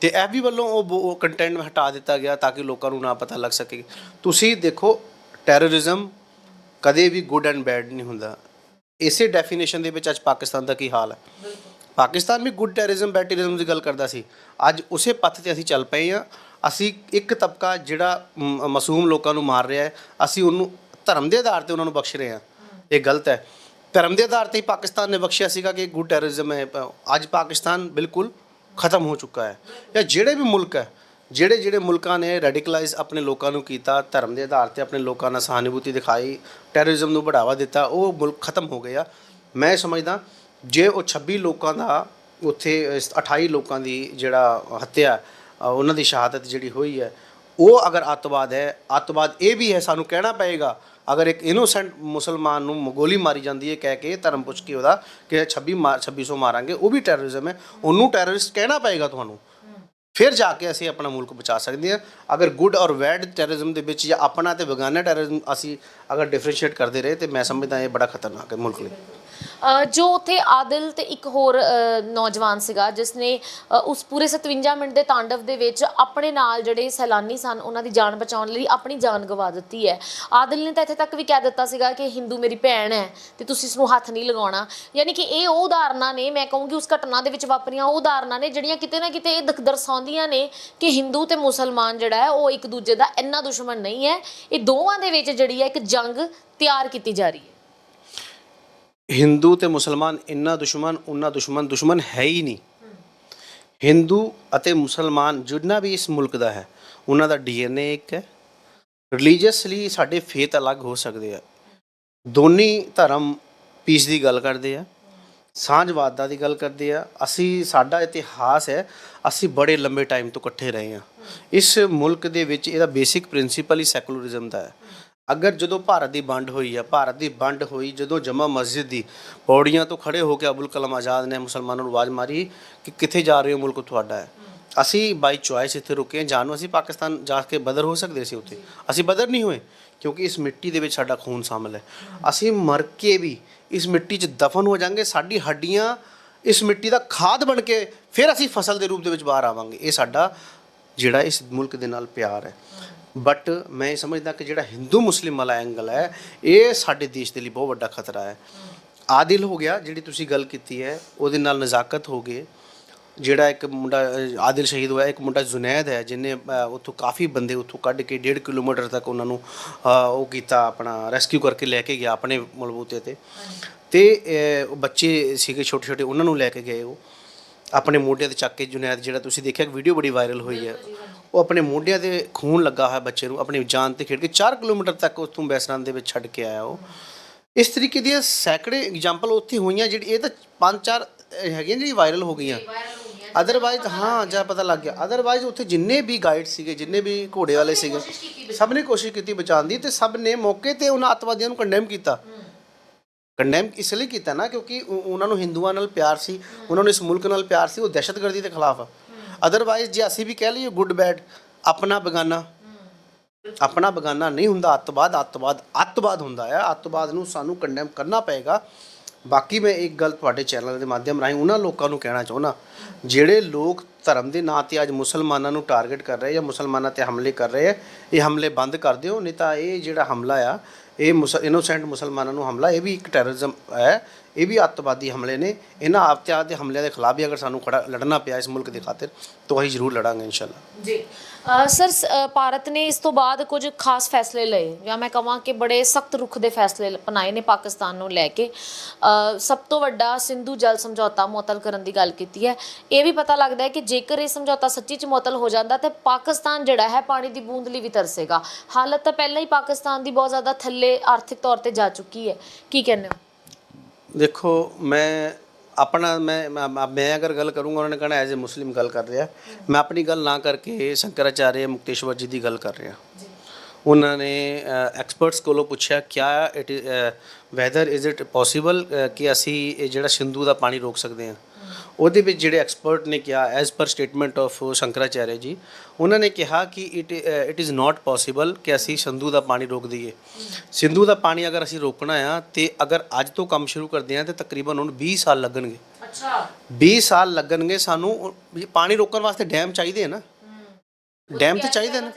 ਤੇ FB ਵੱਲੋਂ ਉਹ ਉਹ ਕੰਟੈਂਟ ਹਟਾ ਦਿੱਤਾ ਗਿਆ ਤਾਂ ਕਿ ਲੋਕਾਂ ਨੂੰ ਨਾ ਪਤਾ ਲੱਗ ਸਕੇ ਤੁਸੀਂ ਦੇਖੋ ਟੈਰਰਿਜ਼ਮ ਕਦੇ ਵੀ ਗੁੱਡ ਐਂਡ ਬੈਡ ਨਹੀਂ ਹੁੰਦਾ ਇਸੇ ਡੈਫੀਨੇਸ਼ਨ ਦੇ ਵਿੱਚ ਅੱਜ ਪਾਕਿਸਤਾਨ ਦਾ ਕੀ ਹਾਲ ਹੈ? ਪਾਕਿਸਤਾਨ ਵੀ ਗੁੱਡ ਟੈਰਰਿਜ਼ਮ ਬੈਡ ਟੈਰਰਿਜ਼ਮ ਦੀ ਗੱਲ ਕਰਦਾ ਸੀ। ਅੱਜ ਉਸੇ ਪੱਥ ਤੇ ਅਸੀਂ ਚੱਲ ਪਏ ਆ ਅਸੀਂ ਇੱਕ ਤਬਕਾ ਜਿਹੜਾ ਮਾਸੂਮ ਲੋਕਾਂ ਨੂੰ ਮਾਰ ਰਿਹਾ ਹੈ ਅਸੀਂ ਉਹਨੂੰ ਧਰਮ ਦੇ ਆਧਾਰ ਤੇ ਉਹਨਾਂ ਨੂੰ ਬਖਸ਼ ਰਹੇ ਆ ਇਹ ਗਲਤ ਹੈ। ਧਰਮ ਦੇ ਆਧਾਰ ਤੇ ਹੀ ਪਾਕਿਸਤਾਨ ਨੇ ਬਖਸ਼ਿਆ ਸੀਗਾ ਕਿ ਗੁੱਡ ਟੈਰਰਿਜ਼ਮ ਹੈ। ਅੱਜ ਪਾਕਿਸਤਾਨ ਬਿਲਕੁਲ ਖਤਮ ਹੋ ਚੁੱਕਾ ਹੈ। ਜਾਂ ਜਿਹੜੇ ਵੀ ਮੁਲਕ ਹੈ ਜਿਹੜੇ ਜਿਹੜੇ ਮੁਲਕਾਂ ਨੇ ਰੈਡੀਕਲਾਈਜ਼ ਆਪਣੇ ਲੋਕਾਂ ਨੂੰ ਕੀਤਾ, ਧਰਮ ਦੇ ਆਧਾਰ ਤੇ ਆਪਣੇ ਲੋਕਾਂ ਨਾਲ ਸਹਾਨੁਭੂਤੀ ਦਿਖਾਈ ਟੈਰਰਿਜ਼ਮ ਨੂੰ ਬੜਾਵਾ ਦਿੱਤਾ, ਉਹ ਮੁਲਕ ਖਤਮ ਹੋ ਗਏ ਆ ਮੈਂ ਸਮਝਦਾ, ਜੇ ਉਹ 26 ਲੋਕਾਂ ਦਾ ਉੱਥੇ, ਇਸ 28 ਲੋਕਾਂ ਦੀ ਜਿਹੜਾ ਹੱਤਿਆ ਉਹਨਾਂ ਦੀ ਸ਼ਹਾਦਤ ਜਿਹੜੀ ਹੋਈ ਹੈ, ਉਹ ਅਗਰ ਅੱਤਵਾਦ ਹੈ, ਅੱਤਵਾਦ ਇਹ ਵੀ ਹੈ, ਸਾਨੂੰ ਕਹਿਣਾ ਪਏਗਾ, ਅਗਰ ਇੱਕ ਇਨੋਸੈਂਟ ਮੁਸਲਮਾਨ ਨੂੰ ਗੋਲੀ ਮਾਰੀ ਜਾਂਦੀ ਹੈ, ਕਹਿ ਕੇ ਧਰਮ ਪੁੱਛ ਕੇ ਉਹਦਾ ਕਿ 26 ਮਾਰ 2600 ਮਾਰਾਂਗੇ, ਉਹ ਵੀ ਟੈਰਰਿਜ਼ਮ ਹੈ, ਉਹਨੂੰ ਟੈਰਰਿਸਟ ਕਹਿਣਾ ਪਏਗਾ ਤੁਹਾਨੂੰ। ਫਿਰ ਜਾ ਕੇ ਅਸੀਂ ਆਪਣਾ ਮੁਲਕ ਬਚਾ ਸਕਦੇ ਹਾਂ। ਅਗਰ ਗੁੱਡ ਔਰ ਬੈਡ ਟੈਰਰਿਜ਼ਮ ਦੇ ਵਿੱਚ ਜਾਂ ਆਪਣਾ ਤੇ ਬੇਗਾਨਾ ਟੈਰਰਿਜ਼ਮ ਅਸੀਂ ਅਗਰ ਡਿਫਰੈਂਸ਼ੀਏਟ ਕਰਦੇ ਰਹੇ, ਤੇ ਮੈਂ ਸਮਝਦਾ ਇਹ ਬੜਾ ਖਤਰਨਾਕ ਹੈ ਮੁਲਕ ਲਈ। ਜੋ ਉੱਥੇ ਆਦਿਲ ਤੇ ਇੱਕ ਹੋਰ ਨੌਜਵਾਨ ਸੀਗਾ ਜਿਸ ਨੇ ਉਸ ਪੂਰੇ 57 ਮਿੰਟ ਦੇ ਤਾਂਡਵ ਦੇ ਵਿੱਚ ਆਪਣੇ ਨਾਲ ਜਿਹੜੇ ਸੈਲਾਨੀ ਸਨ, ਉਹਨਾਂ ਦੀ ਜਾਨ ਬਚਾਉਣ ਲਈ ਆਪਣੀ ਜਾਨ ਗਵਾ ਦਿੱਤੀ ਹੈ। ਆਦਿਲ ਨੇ ਤਾਂ ਇੱਥੇ ਤੱਕ ਵੀ ਕਹਿ ਦਿੱਤਾ ਸੀਗਾ ਕਿ ਹਿੰਦੂ ਮੇਰੀ ਭੈਣ ਹੈ ਤੇ ਤੁਸੀਂ ਇਸ ਨੂੰ ਹੱਥ ਨਹੀਂ ਲਗਾਉਣਾ। ਯਾਨੀ ਕਿ ਇਹ ਉਹ ਉਦਾਹਰਨਾਂ ਨੇ, ਮੈਂ ਕਹੂੰਗੀ ਉਸ ਘਟਨਾ ਦੇ ਵਿੱਚ ਵਾਪਰੀਆਂ ਉਹ ਉਦਾਹਰਨਾਂ ਨੇ, ਜਿਹੜੀਆਂ ਕਿਤੇ ਨਾ ਕਿਤੇ ਇਹ ਦਖ- ਦਰਸਾਉਂਦੀਆਂ ਨੇ ਕਿ ਹਿੰਦੂ ਤੇ ਮੁਸਲਮਾਨ ਜਿਹੜਾ ਹੈ, ਉਹ ਇੱਕ ਦੂਜੇ ਦਾ ਇੰਨਾ ਦੁਸ਼ਮਣ ਨਹੀਂ ਹੈ। ਇਹ ਦੋਵਾਂ ਦੇ ਵਿੱਚ ਜਿਹੜੀ ਹੈ ਇੱਕ ਜੰਗ ਤਿਆਰ ਕੀਤੀ ਜਾ ਰਹੀ ਹੈ। ਹਿੰਦੂ ਤੇ ਮੁਸਲਮਾਨ ਇੰਨਾ ਦੁਸ਼ਮਣ, ਉਨਾ ਦੁਸ਼ਮਣ ਦੁਸ਼ਮਣ ਹੈ ਹੀ ਨਹੀਂ। ਹਿੰਦੂ ਅਤੇ ਮੁਸਲਮਾਨ ਜਿੰਨਾ ਵੀ ਇਸ ਮੁਲਕ ਦਾ ਹੈ ਉਹਨਾਂ ਦਾ ਡੀਐਨਏ ਇੱਕ ਹੈ। ਰਿਲੀਜੀਅਸਲੀ ਸਾਡੇ ਫੇਥ ਅਲੱਗ ਹੋ ਸਕਦੇ ਆ। ਦੋਨੀ ਧਰਮ ਪੀਸ ਦੀ ਗੱਲ ਕਰਦੇ ਆ, ਸਾਂਝਵਾਦਾਂ ਦੀ ਗੱਲ ਕਰਦੇ ਆ। ਅਸੀਂ, ਸਾਡਾ ਇਤਿਹਾਸ ਹੈ, ਅਸੀਂ ਬੜੇ ਲੰਬੇ ਟਾਈਮ ਤੋਂ ਇਕੱਠੇ ਰਹੇ ਆ ਇਸ ਮੁਲਕ ਦੇ ਵਿੱਚ ਇਹਦਾ ਬੇਸਿਕ ਪ੍ਰਿੰਸੀਪਲ ਹੀ ਸੈਕੂਲਰਿਜ਼ਮ ਦਾ ਹੈ। ਅਗਰ ਜਦੋਂ ਭਾਰਤ ਦੀ ਵੰਡ ਹੋਈ ਹੈ ਭਾਰਤ ਦੀ ਵੰਡ ਹੋਈ, ਜਦੋਂ ਜਮਾ ਮਸਜਿਦ ਦੀ ਪੌੜੀਆਂ ਤੋਂ ਖੜੇ ਹੋ ਕੇ ਅਬੁਲ ਕਲਾਮ ਆਜ਼ਾਦ ਨੇ ਮੁਸਲਮਾਨਾਂ ਨੂੰ ਆਵਾਜ਼ ਮਾਰੀ ਕਿ ਕਿੱਥੇ ਜਾ ਰਹੇ ਹੋ, ਮੁਲਕ ਤੁਹਾਡਾ ਹੈ। ਅਸੀਂ ਬਾਈ ਚੁਆਇਸ ਇੱਥੇ ਰੁਕੇ ਹਾਂ। ਜਾਣ ਨੂੰ ਅਸੀਂ ਪਾਕਿਸਤਾਨ ਜਾ ਕੇ ਬਦਰ ਹੋ ਸਕਦੇ ਸੀ ਉੱਥੇ। ਅਸੀਂ ਬਦਰ ਨਹੀਂ ਹੋਏ, ਕਿਉਂਕਿ ਇਸ ਮਿੱਟੀ ਦੇ ਵਿੱਚ ਸਾਡਾ ਖੂਨ ਸ਼ਾਮਲ ਹੈ। ਅਸੀਂ ਮਰ ਕੇ ਵੀ ਇਸ ਮਿੱਟੀ 'ਚ ਦਫਨ ਹੋ ਜਾਾਂਗੇ, ਸਾਡੀ ਹੱਡੀਆਂ ਇਸ ਮਿੱਟੀ ਦਾ ਖਾਦ ਬਣ ਕੇ ਫਿਰ ਅਸੀਂ ਫਸਲ ਦੇ ਰੂਪ ਦੇ ਵਿੱਚ ਬਾਹਰ ਆਵਾਂਗੇ। ਇਹ ਸਾਡਾ ਜਿਹੜਾ ਇਸ ਮੁਲਕ ਦੇ ਨਾਲ ਪਿਆਰ ਹੈ। ਬਟ ਮੈਂ ਇਹ ਸਮਝਦਾ ਕਿ ਜਿਹੜਾ ਹਿੰਦੂ ਮੁਸਲਿਮ ਵਾਲਾ ਐਂਗਲ ਹੈ, ਇਹ ਸਾਡੇ ਦੇਸ਼ ਦੇ ਲਈ ਬਹੁਤ ਵੱਡਾ ਖਤਰਾ ਹੈ। ਆਦਿਲ ਹੋ ਗਿਆ, ਜਿਹੜੀ ਤੁਸੀਂ ਗੱਲ ਕੀਤੀ ਹੈ, ਉਹਦੇ ਨਾਲ ਨਜ਼ਾਕਤ ਹੋ ਗਏ। ਜਿਹੜਾ ਇੱਕ ਮੁੰਡਾ, ਆਦਿਲ ਸ਼ਹੀਦ ਹੋਇਆ, ਇੱਕ ਮੁੰਡਾ ਜੁਨੈਦ ਹੈ, ਜਿਹਨੇ ਉੱਥੋਂ ਕਾਫੀ ਬੰਦੇ ਉੱਥੋਂ ਕੱਢ ਕੇ 1.5 ਕਿਲੋਮੀਟਰ ਤੱਕ ਉਹਨਾਂ ਨੂੰ ਉਹ ਕੀਤਾ ਆਪਣਾ ਰੈਸਕਿਊ ਕਰਕੇ ਲੈ ਕੇ ਗਿਆ ਆਪਣੇ ਮਲਬੂਤੇ ਤੇ। ਤੇ ਬੱਚੇ ਸੀਗੇ ਛੋਟੇ ਛੋਟੇ ਉਹਨਾਂ ਨੂੰ ਲੈ ਕੇ ਗਏ ਉਹ। ਆਪਣੇ ਮੋਢਿਆਂ ਤੇ ਚੱਕ ਕੇ ਜੁਨੈਦ, ਜਿਹੜਾ ਤੁਸੀਂ ਦੇਖਿਆ ਵੀਡੀਓ ਬੜੀ ਵਾਇਰਲ ਹੋਈ ਹੈ। ਉਹ ਆਪਣੇ ਮੋਢਿਆਂ ਤੇ ਖੂਨ ਲੱਗਾ ਹੋਇਆ ਬੱਚੇ ਨੂੰ ਆਪਣੀ ਜਾਨ ਤੇ ਖੇਡ ਕੇ 4 ਕਿਲੋਮੀਟਰ ਤੱਕ ਉੱਥੋਂ ਬੈਸਰਾਂ ਦੇ ਵਿੱਚ ਛੱਡ ਕੇ ਆਇਆ ਉਹ। ਇਸ ਤਰੀਕੇ ਦੀਆਂ ਸੈਂਕੜੇ ਐਗਜ਼ਾਮਪਲ ਉੱਥੇ ਹੋਈਆਂ ਜਿਹੜੀ ਇਹ ਤਾਂ ਪੰਜ ਚਾਰ ਹੈਗੀਆਂ ਜਿਹੜੀ ਵਾਇਰਲ ਹੋ ਗਈਆਂ। ਅਦਰਵਾਈਜ਼ ਹਾਂ ਜਾਂ ਪਤਾ ਲੱਗ ਗਿਆ। ਅਦਰਵਾਈਜ਼ ਉੱਥੇ ਜਿੰਨੇ ਵੀ ਗਾਈਡ ਸੀਗੇ ਜਿੰਨੇ ਵੀ ਘੋੜੇ ਵਾਲੇ ਸੀਗੇ ਸਭ ਨੇ ਕੋਸ਼ਿਸ਼ ਕੀਤੀ ਬਚਾਉਣ ਦੀ ਤੇ ਸਭ ਨੇ ਮੌਕੇ ਤੇ ਉਹਨਾਂ ਅੱਤਵਾਦੀਆਂ ਨੂੰ ਕੰਡੈਮ ਕੀਤਾ। ਕੰਡੈਮ ਇਸ ਲਈ ਕੀਤਾ ਨਾ ਕਿਉਂਕਿ ਉਹ- ਉਹਨਾਂ ਨੂੰ ਹਿੰਦੂਆਂ ਨਾਲ ਪਿਆਰ ਸੀ ਉਹਨਾਂ ਨੂੰ ਇਸ ਮੁਲਕ ਨਾਲ ਪਿਆਰ ਸੀ ਉਹ ਦਹਿਸ਼ਤਗਰਦੀ ਦੇ ਖਿਲਾਫ ਆ। ਅਦਰਵਾਈਜ਼ ਜੇ ਅਸੀਂ ਵੀ ਕਹਿ ਲਈਏ ਗੁੱਡ ਬੈਡ ਆਪਣਾ ਬਗਾਨਾ। ਆਪਣਾ ਬਗਾਨਾ ਨਹੀਂ ਹੁੰਦਾ, ਅੱਤਵਾਦ ਅੱਤਵਾਦ ਅੱਤਵਾਦ ਹੁੰਦਾ ਹੈ ਅੱਤਵਾਦ ਨੂੰ ਸਾਨੂੰ ਕੰਡੈਮ ਕਰਨਾ ਪਏਗਾ। ਬਾਕੀ ਮੈਂ ਇੱਕ ਗੱਲ ਤੁਹਾਡੇ ਚੈਨਲ ਦੇ ਮਾਧਿਅਮ ਰਾਹੀਂ ਉਹਨਾਂ ਲੋਕਾਂ ਨੂੰ ਕਹਿਣਾ ਚਾਹੁੰਦਾ। ਜਿਹੜੇ ਲੋਕ ਧਰਮ ਦੇ ਨਾਂ ਤੇ ਅੱਜ ਮੁਸਲਮਾਨਾਂ ਨੂੰ ਟਾਰਗੇਟ ਕਰ ਰਹੇ ਜਾਂ ਮੁਸਲਮਾਨਾਂ ਤੇ ਹਮਲੇ ਕਰ ਰਹੇ ਹੈ ਇਹ ਹਮਲੇ ਬੰਦ ਕਰ ਦਿਓ, ਨਹੀਂ ਤਾਂ ਇਹ ਜਿਹੜਾ ਹਮਲਾ ਆ, ਇਹ ਇਨੋਸੈਂਟ ਮੁਸਲਮਾਨਾਂ ਨੂੰ ਹਮਲਾ, ਇਹ ਵੀ ਇੱਕ ਟੈਰਰਿਜ਼ਮ ਹੈ। ਇਹ ਵੀ ਅੱਤਵਾਦੀ ਹਮਲੇ ਨੇ। ਇਹਨਾਂ ਅੱਤਵਾਦੀ ਹਮਲਿਆਂ ਦੇ ਖਿਲਾਫ ਵੀ ਅਗਰ ਸਾਨੂੰ ਖੜਾ ਲੜਨਾ ਪਿਆ ਇਸ ਮੁਲਕ ਦੇ ਖਾਤਰ, ਤਾਂ ਅਸੀਂ ਜ਼ਰੂਰ ਲੜਾਂਗੇ ਇਨਸ਼ਾਅੱਲਾ। ਜੀ। ਸਰ ਭਾਰਤ ਨੇ ਇਸ ਤੋਂ ਬਾਅਦ ਕੁਝ ਖਾਸ ਫੈਸਲੇ ਲਏ। ਜਾਂ ਮੈਂ ਕਹਾਂ ਕਿ ਬੜੇ ਸਖਤ ਰੁਖ ਦੇ ਫੈਸਲੇ ਅਪਣਾਏ ਨੇ ਪਾਕਿਸਤਾਨ ਨੂੰ ਲੈ ਕੇ। ਸਭ ਤੋਂ ਵੱਡਾ ਸਿੰਧੂ ਜਲ ਸਮਝੌਤਾ ਮੁਅੱਤਲ ਕਰਨ ਦੀ ਗੱਲ ਕੀਤੀ ਹੈ। ਇਹ ਵੀ ਪਤਾ ਲੱਗਦਾ ਹੈ ਕਿ ਜੇਕਰ ਇਹ ਸਮਝੌਤਾ ਸੱਚੀ ਚ ਮੁਅੱਤਲ ਹੋ ਜਾਂਦਾ, ਤਾਂ ਪਾਕਿਸਤਾਨ ਜਿਹੜਾ ਹੈ ਪਾਣੀ ਦੀ ਬੂੰਦ ਲਈ ਵੀ ਤਰਸੇਗਾ। ਹਾਲਤ ਤਾਂ ਪਹਿਲਾਂ ਹੀ ਪਾਕਿਸਤਾਨ ਦੀ ਬਹੁਤ ਜ਼ਿਆਦਾ ਥੱਲੇ ਆਰਥਿਕ ਤੌਰ ਤੇ ਜਾ ਚੁੱਕੀ ਹੈ। ਕੀ ਕਹਿੰਦੇ ਹੋ? ਦੇਖੋ ਮੈਂ ਆਪਣਾ ਮੈਂ ਮੈਂ ਮੈਂ ਅਗਰ ਗੱਲ ਕਰੂੰਗਾ ਉਹਨਾਂ ਨੇ ਕਹਣਾ ਐਜ਼ ਅ ਮੁਸਲਿਮ ਗੱਲ ਕਰ ਰਿਹਾ। ਮੈਂ ਆਪਣੀ ਗੱਲ ਨਾ ਕਰਕੇ ਸ਼ੰਕਰਾਚਾਰਿਆ ਮੁਕਤੇਸ਼ਵਰ ਜੀ ਦੀ ਗੱਲ ਕਰ ਰਿਹਾ। ਉਹਨਾਂ ਨੇ ਐਕਸਪਰਟਸ ਕੋਲੋਂ ਪੁੱਛਿਆ ਕਿਆ it whether is it possible ਕਿ ਅਸੀਂ ਇਹ ਜਿਹੜਾ ਸਿੰਧੂ ਦਾ ਪਾਣੀ ਰੋਕ ਸਕਦੇ ਹਾਂ? ਉਹਦੇ ਵਿੱਚ ਜਿਹੜੇ ਐਕਸਪਰਟ ਨੇ ਕਿਹਾ as per statement of Shankaracharya ਜੀ ਉਹਨਾਂ ਨੇ ਕਿਹਾ ਕਿ it it is not possible ਕਿ ਅਸੀਂ ਸਿੰਧੂ ਦਾ ਪਾਣੀ ਰੋਕ ਦਈਏ। ਸਿੰਧੂ ਦਾ ਪਾਣੀ ਅਗਰ ਅਸੀਂ ਰੋਕਣਾ ਆ ਤੇ ਅਗਰ ਅੱਜ ਤੋਂ ਕੰਮ ਸ਼ੁਰੂ ਕਰਦੇ ਆ ਤੇ ਤਕਰੀਬਨ ਹੁਣ 20 ਸਾਲ ਲੱਗਣਗੇ। ਅੱਛਾ। 20 ਸਾਲ ਲੱਗਣਗੇ ਸਾਨੂੰ ਪਾਣੀ ਰੋਕਣ ਵਾਸਤੇ ਡੈਮ ਚਾਹੀਦੇ ਆ ਨਾ। ਡੈਮ ਤਾਂ ਚਾਹੀਦੇ ਨੇ।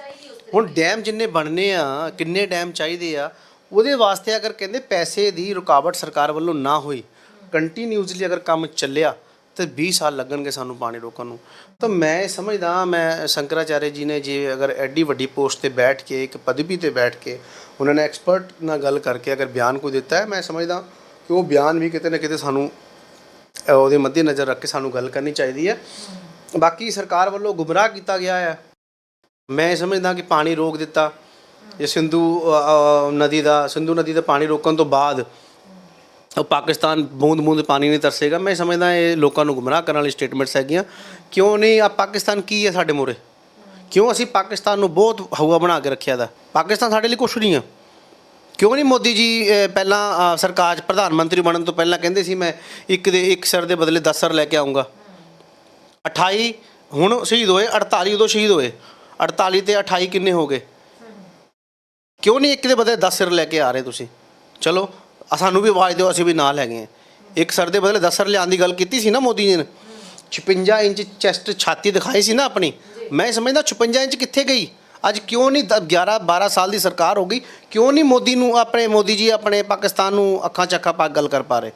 ਹੁਣ ਡੈਮ ਜਿੰਨੇ ਬਣਨੇ ਆ ਕਿੰਨੇ ਡੈਮ ਚਾਹੀਦੇ ਆ ਉਹਦੇ ਵਾਸਤੇ ਅਗਰ ਕਹਿੰਦੇ ਪੈਸੇ ਦੀ ਰੁਕਾਵਟ ਸਰਕਾਰ ਵੱਲੋਂ ਨਾ ਹੋਈ ਕੰਟੀਨਿਊਸਲੀ ਅਗਰ ਕੰਮ ਚੱਲਿਆ ਤੇ 20 ਸਾਲ ਲੱਗਣਗੇ ਸਾਨੂੰ ਪਾਣੀ ਰੋਕਣ ਨੂੰ। ਤਾਂ ਮੈਂ ਇਹ ਸਮਝਦਾ ਮੈਂ ਸ਼ੰਕਰਾਚਾਰਿਆ ਜੀ ਨੇ ਜੇ ਅਗਰ ਐਡੀ ਵੱਡੀ ਪੋਸਟ ਤੇ ਬੈਠ ਕੇ, ਇੱਕ ਪਦਵੀ ਤੇ ਬੈਠ ਕੇ ਉਹਨਾਂ ਨੇ ਐਕਸਪਰਟ ਨਾਲ ਗੱਲ ਕਰਕੇ ਅਗਰ ਬਿਆਨ ਕੋਈ ਦਿੱਤਾ ਹੈ, ਮੈਂ ਸਮਝਦਾ ਕਿ ਉਹ ਬਿਆਨ ਵੀ ਕਿਤੇ ਨਾ ਕਿਤੇ ਸਾਨੂੰ ਉਹਦੇ ਮੱਦੇ ਨਜ਼ਰ ਰੱਖ ਕੇ ਸਾਨੂੰ ਗੱਲ ਕਰਨੀ ਚਾਹੀਦੀ ਹੈ। ਬਾਕੀ ਸਰਕਾਰ ਵੱਲੋਂ ਗੁੰਮਰਾਹ ਕੀਤਾ ਗਿਆ ਹੈ। ਮੈਂ ਇਹ ਸਮਝਦਾ ਕਿ ਪਾਣੀ ਰੋਕ ਦਿੱਤਾ। ਇਹ ਸਿੰਧੂ ਨਦੀ ਦਾ, ਸਿੰਧੂ ਨਦੀ ਦਾ ਪਾਣੀ ਰੋਕਣ ਤੋਂ ਬਾਅਦ ਉਹ ਪਾਕਿਸਤਾਨ ਬੂੰਦ ਬੂੰਦ ਪਾਣੀ ਨਹੀਂ ਤਰਸੇਗਾ। ਮੈਂ ਸਮਝਦਾ ਇਹ ਲੋਕਾਂ ਨੂੰ ਗੁੰਮਰਾਹ ਕਰਨ ਵਾਲੀ ਸਟੇਟਮੈਂਟਸ ਹੈਗੀਆਂ। ਕਿਉਂ ਨਹੀਂ ਆ ਪਾਕਿਸਤਾਨ ਕੀ ਹੈ ਸਾਡੇ ਮੂਹਰੇ? ਕਿਉਂ ਅਸੀਂ ਪਾਕਿਸਤਾਨ ਨੂੰ ਬਹੁਤ ਹਵਾ ਬਣਾ ਕੇ ਰੱਖਿਆ ਦਾ? ਪਾਕਿਸਤਾਨ ਸਾਡੇ ਲਈ ਕੁਛ ਨਹੀਂ ਆ। ਕਿਉਂ ਨਹੀਂ ਮੋਦੀ ਜੀ ਪਹਿਲਾਂ ਸਰਕਾਰ 'ਚ ਪ੍ਰਧਾਨ ਮੰਤਰੀ ਬਣਨ ਤੋਂ ਪਹਿਲਾਂ ਕਹਿੰਦੇ ਸੀ, ਮੈਂ ਇੱਕ ਦੇ ਇੱਕ ਸਰ ਦੇ ਬਦਲੇ 10 ਸਰ ਲੈ ਕੇ ਆਉਂਗਾ 28 ਹੁਣ ਸ਼ਹੀਦ ਹੋਏ 48 ਉਦੋਂ ਸ਼ਹੀਦ ਹੋਏ। 48 ਤੇ 28 ਕਿੰਨੇ ਹੋ ਗਏ? ਕਿਉਂ ਨਹੀਂ ਇੱਕ ਦੇ ਬਦਲੇ 10 ਸਿਰ ਲੈ ਕੇ ਆ ਰਹੇ ਤੁਸੀਂ? ਚਲੋ ਆ ਸਾਨੂੰ ਵੀ ਆਵਾਜ਼ ਦਿਓ, ਅਸੀਂ ਵੀ ਨਾਲ ਹੈਗੇ ਹਾਂ। ਇੱਕ ਸਰ ਦੇ ਬਦਲੇ 10 ਸਰ ਲਿਆਉਣ ਦੀ ਗੱਲ ਕੀਤੀ ਸੀ ਨਾ ਮੋਦੀ ਜੀ ਨੇ। 56 ਇੰਚ ਚੈਸਟ ਛਾਤੀ ਦਿਖਾਈ ਸੀ ਨਾ ਆਪਣੀ। ਮੈਂ ਸਮਝਦਾ 56 ਇੰਚ ਕਿੱਥੇ ਗਈ? ਅੱਜ ਕਿਉਂ ਨਹੀਂ 11 12 ਸਾਲ ਦੀ ਸਰਕਾਰ ਹੋ ਗਈ? ਕਿਉਂ ਨਹੀਂ ਮੋਦੀ ਨੂੰ ਆਪਣੇ, ਮੋਦੀ ਜੀ ਆਪਣੇ ਪਾਕਿਸਤਾਨ ਨੂੰ ਅੱਖਾਂ ਚੱਖਾਂ ਪਾ ਕੇ ਗੱਲ ਕਰ ਪਾ ਰਹੇ?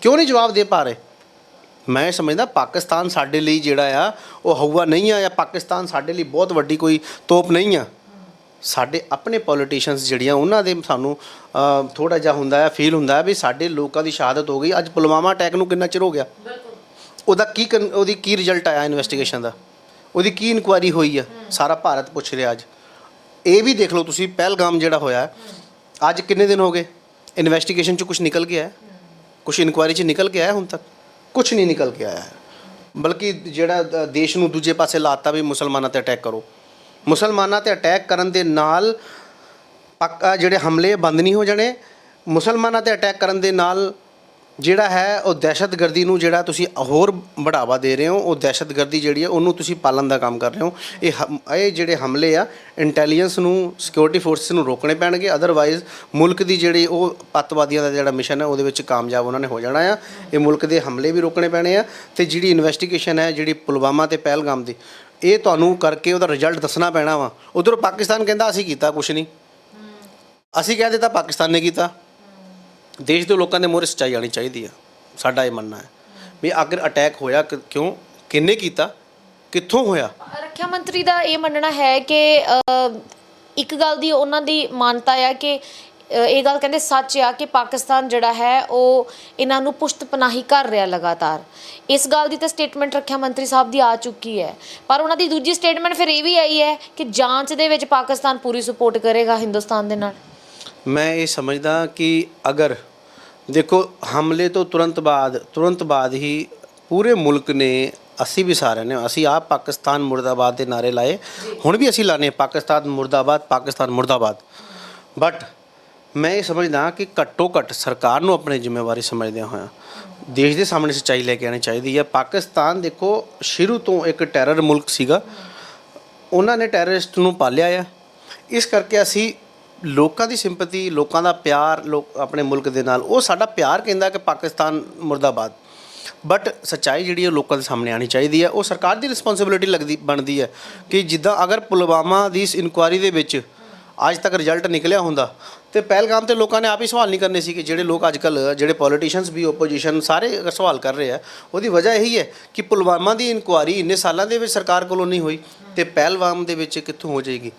ਕਿਉਂ ਨਹੀਂ ਜਵਾਬ ਦੇ ਪਾ ਰਹੇ? ਮੈਂ ਸਮਝਦਾ ਪਾਕਿਸਤਾਨ ਸਾਡੇ ਲਈ ਜਿਹੜਾ ਆ, ਉਹ ਹਊਆ ਨਹੀਂ ਆ ਜਾਂ ਪਾਕਿਸਤਾਨ ਸਾਡੇ ਲਈ ਬਹੁਤ ਵੱਡੀ ਕੋਈ ਤੋਪ ਨਹੀਂ ਆ। ਸਾਡੇ ਆਪਣੇ ਪੋਲੀਟੀਸ਼ੀਅਨਸ ਜਿਹੜੀਆਂ ਉਹਨਾਂ ਦੇ ਸਾਨੂੰ ਥੋੜਾ ਜਿਹਾ ਹੁੰਦਾ ਹੈ ਫੀਲ ਹੁੰਦਾ ਹੈ ਵੀ ਸਾਡੇ ਲੋਕਾਂ ਦੀ ਸ਼ਹਾਦਤ ਹੋ ਗਈ। ਅੱਜ ਪੁਲਵਾਮਾ ਅਟੈਕ ਨੂੰ ਕਿੰਨਾ ਚਿਰ ਹੋ ਗਿਆ? ਉਹਦਾ ਕੀ ਉਹਦੀ ਕੀ ਰਿਜ਼ਲਟ ਆਇਆ ਇਨਵੈਸਟੀਗੇਸ਼ਨ ਦਾ? ਉਹਦੀ ਕੀ ਇਨਕੁਆਇਰੀ ਹੋਈ ਆ? ਸਾਰਾ ਭਾਰਤ ਪੁੱਛ ਰਿਹਾ ਅੱਜ। ਇਹ ਵੀ ਦੇਖ ਲਓ ਤੁਸੀਂ ਪਹਿਲਗਾਮ ਜਿਹੜਾ ਹੋਇਆ ਅੱਜ ਕਿੰਨੇ ਦਿਨ ਹੋ ਗਏ? ਇਨਵੈਸਟੀਗੇਸ਼ਨ ਚ ਕੁਝ ਨਿਕਲ ਆਇਆ ਕੁਝ ਇਨਕੁਆਇਰੀ ਚ ਨਿਕਲ ਕੇ ਆਇਆ ਹੁਣ ਤੱਕ? ਕੁਝ ਨਹੀਂ ਨਿਕਲ ਕੇ ਆਇਆ ਹੈ। ਬਲਕਿ ਜਿਹੜਾ ਦੇਸ਼ ਨੂੰ ਦੂਜੇ ਪਾਸੇ ਲਾਤਾ ਵੀ ਮੁਸਲਮਾਨਾਂ ਤੇ ਅਟੈਕ ਕਰੋ। ਮੁਸਲਮਾਨਾਂ ਤੇ ਅਟੈਕ ਕਰਨ ਦੇ ਨਾਲ ਪੱਕਾ ਜਿਹੜੇ ਹਮਲੇ ਬੰਦ ਨਹੀਂ ਹੋ ਜਾਣੇ। ਮੁਸਲਮਾਨਾਂ ਤੇ ਅਟੈਕ ਕਰਨ ਦੇ ਨਾਲ ਜਿਹੜਾ ਹੈ, ਉਹ ਦਹਿਸ਼ਤਗਰਦੀ ਨੂੰ ਜਿਹੜਾ ਤੁਸੀਂ ਹੋਰ ਬੜਾਵਾ ਦੇ ਰਹੇ ਹੋ, ਉਹ ਦਹਿਸ਼ਤਗਰਦੀ ਜਿਹੜੀ ਹੈ, ਉਹਨੂੰ ਤੁਸੀਂ ਪਾਲਣ ਦਾ ਕੰਮ ਕਰ ਰਹੇ ਹੋ। ਇਹ ਹਮ- ਇਹ ਜਿਹੜੇ ਹਮਲੇ ਆ ਇੰਟੈਲੀਜੈਂਸ ਨੂੰ ਸਿਕਿਉਰਿਟੀ ਫੋਰਸਸ ਨੂੰ ਰੋਕਣੇ ਪੈਣਗੇ। ਅਦਰਵਾਈਜ਼ ਮੁਲਕ ਦੀ ਜਿਹੜੀ ਉਹ ਅੱਤਵਾਦੀਆਂ ਦਾ ਜਿਹੜਾ ਮਿਸ਼ਨ ਹੈ, ਉਹਦੇ ਵਿੱਚ ਕਾਮਯਾਬ ਉਹਨਾਂ ਨੇ ਹੋ ਜਾਣਾ ਆ। ਇਹ ਮੁਲਕ ਦੇ ਹਮਲੇ ਵੀ ਰੋਕਣੇ ਪੈਣੇ ਆ। ਤੇ ਜਿਹੜੀ ਇਨਵੈਸਟੀਗੇਸ਼ਨ ਹੈ, ਜਿਹੜੀ ਪੁਲਵਾਮਾ ਤੇ ਪਹਿਲਗਾਮ ਦੀ ਇਹ ਤੁਹਾਨੂੰ ਕਰਕੇ ਉਹਦਾ ਰਿਜ਼ਲਟ ਦੱਸਣਾ ਪੈਣਾ ਵਾ। ਉਧਰ ਪਾਕਿਸਤਾਨ ਕਹਿੰਦਾ ਅਸੀਂ ਕੀਤਾ, ਕੁਛ ਨਹੀਂ। ਅਸੀਂ ਕਹਿ ਦਿੱਤਾ, ਪਾਕਿਸਤਾਨ ਨੇ ਕੀਤਾ। ਦੇਸ਼ ਦੇ ਲੋਕਾਂ ਦੇ ਮੂਹਰੇ ਸੱਚਾਈ ਆਣੀ ਚਾਹੀਦੀ ਆ। ਸਾਡਾ ਇਹ ਮੰਨਣਾ ਹੈ। ਵੀ ਅਗਰ ਅਟੈਕ ਹੋਇਆ ਕਿਉਂ? ਕਿੰਨੇ ਕੀਤਾ? ਕਿੱਥੋਂ ਹੋਇਆ? ਰੱਖਿਆ ਮੰਤਰੀ ਦਾ ਇਹ ਮੰਨਣਾ ਹੈ ਕਿ ਇੱਕ ਗੱਲ ਦੀ ਉਹਨਾਂ ਦੀ ਮਾਨਤਾ ਆ ਕਿ ਇਹ ਗੱਲ ਕਹਿੰਦੇ ਸੱਚ ਆ ਕਿ ਪਾਕਿਸਤਾਨ ਜਿਹੜਾ ਹੈ ਉਹ ਇਹਨਾਂ ਨੂੰ ਪੁਸ਼ਤ ਪਨਾਹੀ ਕਰ ਰਿਹਾ ਲਗਾਤਾਰ। ਇਸ ਗੱਲ ਦੀ ਤਾਂ ਸਟੇਟਮੈਂਟ ਰੱਖਿਆ ਮੰਤਰੀ ਸਾਹਿਬ ਦੀ ਆ ਚੁੱਕੀ ਹੈ। ਪਰ ਉਹਨਾਂ ਦੀ ਦੂਜੀ ਸਟੇਟਮੈਂਟ ਫਿਰ ਇਹ ਵੀ ਆਈ ਹੈ ਕਿ ਜਾਂਚ ਦੇ ਵਿੱਚ ਪਾਕਿਸਤਾਨ ਪੂਰੀ ਸਪੋਰਟ ਕਰੇਗਾ ਹਿੰਦੁਸਤਾਨ ਦੇ ਨਾਲ। ਮੈਂ ਇਹ ਸਮਝਦਾ ਕਿ ਅਗਰ ਦੇਖੋ ਹਮਲੇ ਤੋਂ ਤੁਰੰਤ ਬਾਅਦ ਤੁਰੰਤ ਬਾਅਦ ਹੀ ਪੂਰੇ ਮੁਲਕ ਨੇ ਅਸੀਂ ਵੀ ਸਾਰਿਆਂ ਨੇ ਅਸੀਂ ਆਪ ਪਾਕਿਸਤਾਨ ਮੁਰਦਾਬਾਦ ਦੇ ਨਾਰੇ ਲਾਏ। ਹੁਣ ਵੀ ਅਸੀਂ ਲਾਣੇ ਪਾਕਿਸਤਾਨ ਮੁਰਦਾਬਾਦ ਪਾਕਿਸਤਾਨ ਮੁਰਦਾਬਾਦ। ਬਟ ਮੈਂ ਇਹ ਸਮਝਦਾ ਕਿ ਘੱਟੋ ਘੱਟ ਸਰਕਾਰ ਨੂੰ ਆਪਣੀ ਜ਼ਿੰਮੇਵਾਰੀ ਸਮਝਦਿਆਂ ਹੋਇਆ ਦੇਸ਼ ਦੇ ਸਾਹਮਣੇ ਸੱਚਾਈ ਲੈ ਕੇ ਆਉਣੀ ਚਾਹੀਦੀ ਹੈ। ਪਾਕਿਸਤਾਨ ਦੇਖੋ, ਸ਼ੁਰੂ ਤੋਂ ਇੱਕ ਟੈਰਰ ਮੁਲਕ ਸੀਗਾ। ਉਹਨਾਂ ਨੇ ਟੈਰਰਿਸਟ ਨੂੰ ਪਾਲਿਆ ਆ। ਇਸ ਕਰਕੇ ਅਸੀਂ ਲੋਕਾਂ ਦੀ ਸਿੰਪਥੀ ਲੋਕਾਂ ਦਾ ਪਿਆਰ, ਲੋਕ ਆਪਣੇ ਮੁਲਕ ਦੇ ਨਾਲ, ਉਹ ਸਾਡਾ ਪਿਆਰ ਕਹਿੰਦਾ ਕਿ ਪਾਕਿਸਤਾਨ ਮੁਰਦਾਬਾਦ। ਬਟ ਸੱਚਾਈ ਜਿਹੜੀ ਹੈ ਲੋਕਾਂ ਦੇ ਸਾਹਮਣੇ ਆਣੀ ਚਾਹੀਦੀ ਹੈ। ਉਹ ਸਰਕਾਰ ਦੀ ਰਿਸਪੌਂਸਿਬਿਲਿਟੀ ਲੱਗਦੀ, ਬਣਦੀ ਹੈ ਕਿ ਜਿੱਦਾਂ ਅਗਰ ਪੁਲਵਾਮਾ ਦੀ ਇਸ ਇਨਕੁਆਇਰੀ ਦੇ ਵਿੱਚ ਅੱਜ ਤੱਕ ਰਿਜ਼ਲਟ ਨਿਕਲਿਆ ਹੁੰਦਾ। ਤੇ ਪਹਿਲਗਾਮ ਤੇ ਲੋਕਾਂ ਨੇ ਆਪ ਹੀ ਸਵਾਲ ਨਹੀਂ ਕਰਨੇ ਸੀ ਕਿ ਜਿਹੜੇ ਲੋਕ ਅੱਜ ਕੱਲ ਜਿਹੜੇ ਪੋਲੀਟੀਸ਼ੀਅਨਸ ਵੀ ਓਪੋਜੀਸ਼ਨ ਸਾਰੇ ਸਵਾਲ ਕਰ ਰਹੇ ਆ ਉਹਦੀ ਵਜ੍ਹਾ ਇਹੀ ਹੈ ਕਿ ਪੁਲਵਾਮਾ ਦੀ ਇਨਕੁਆਰੀ ਇੰਨੇ ਸਾਲਾਂ ਦੇ ਵਿੱਚ ਸਰਕਾਰ ਕੋਲੋਂ ਨਹੀਂ ਹੋਈ ਤੇ ਪਹਿਲਗਾਮ ਦੇ ਵਿੱਚ ਕਿੱਥੋਂ ਹੋ ਜਾਏਗੀ?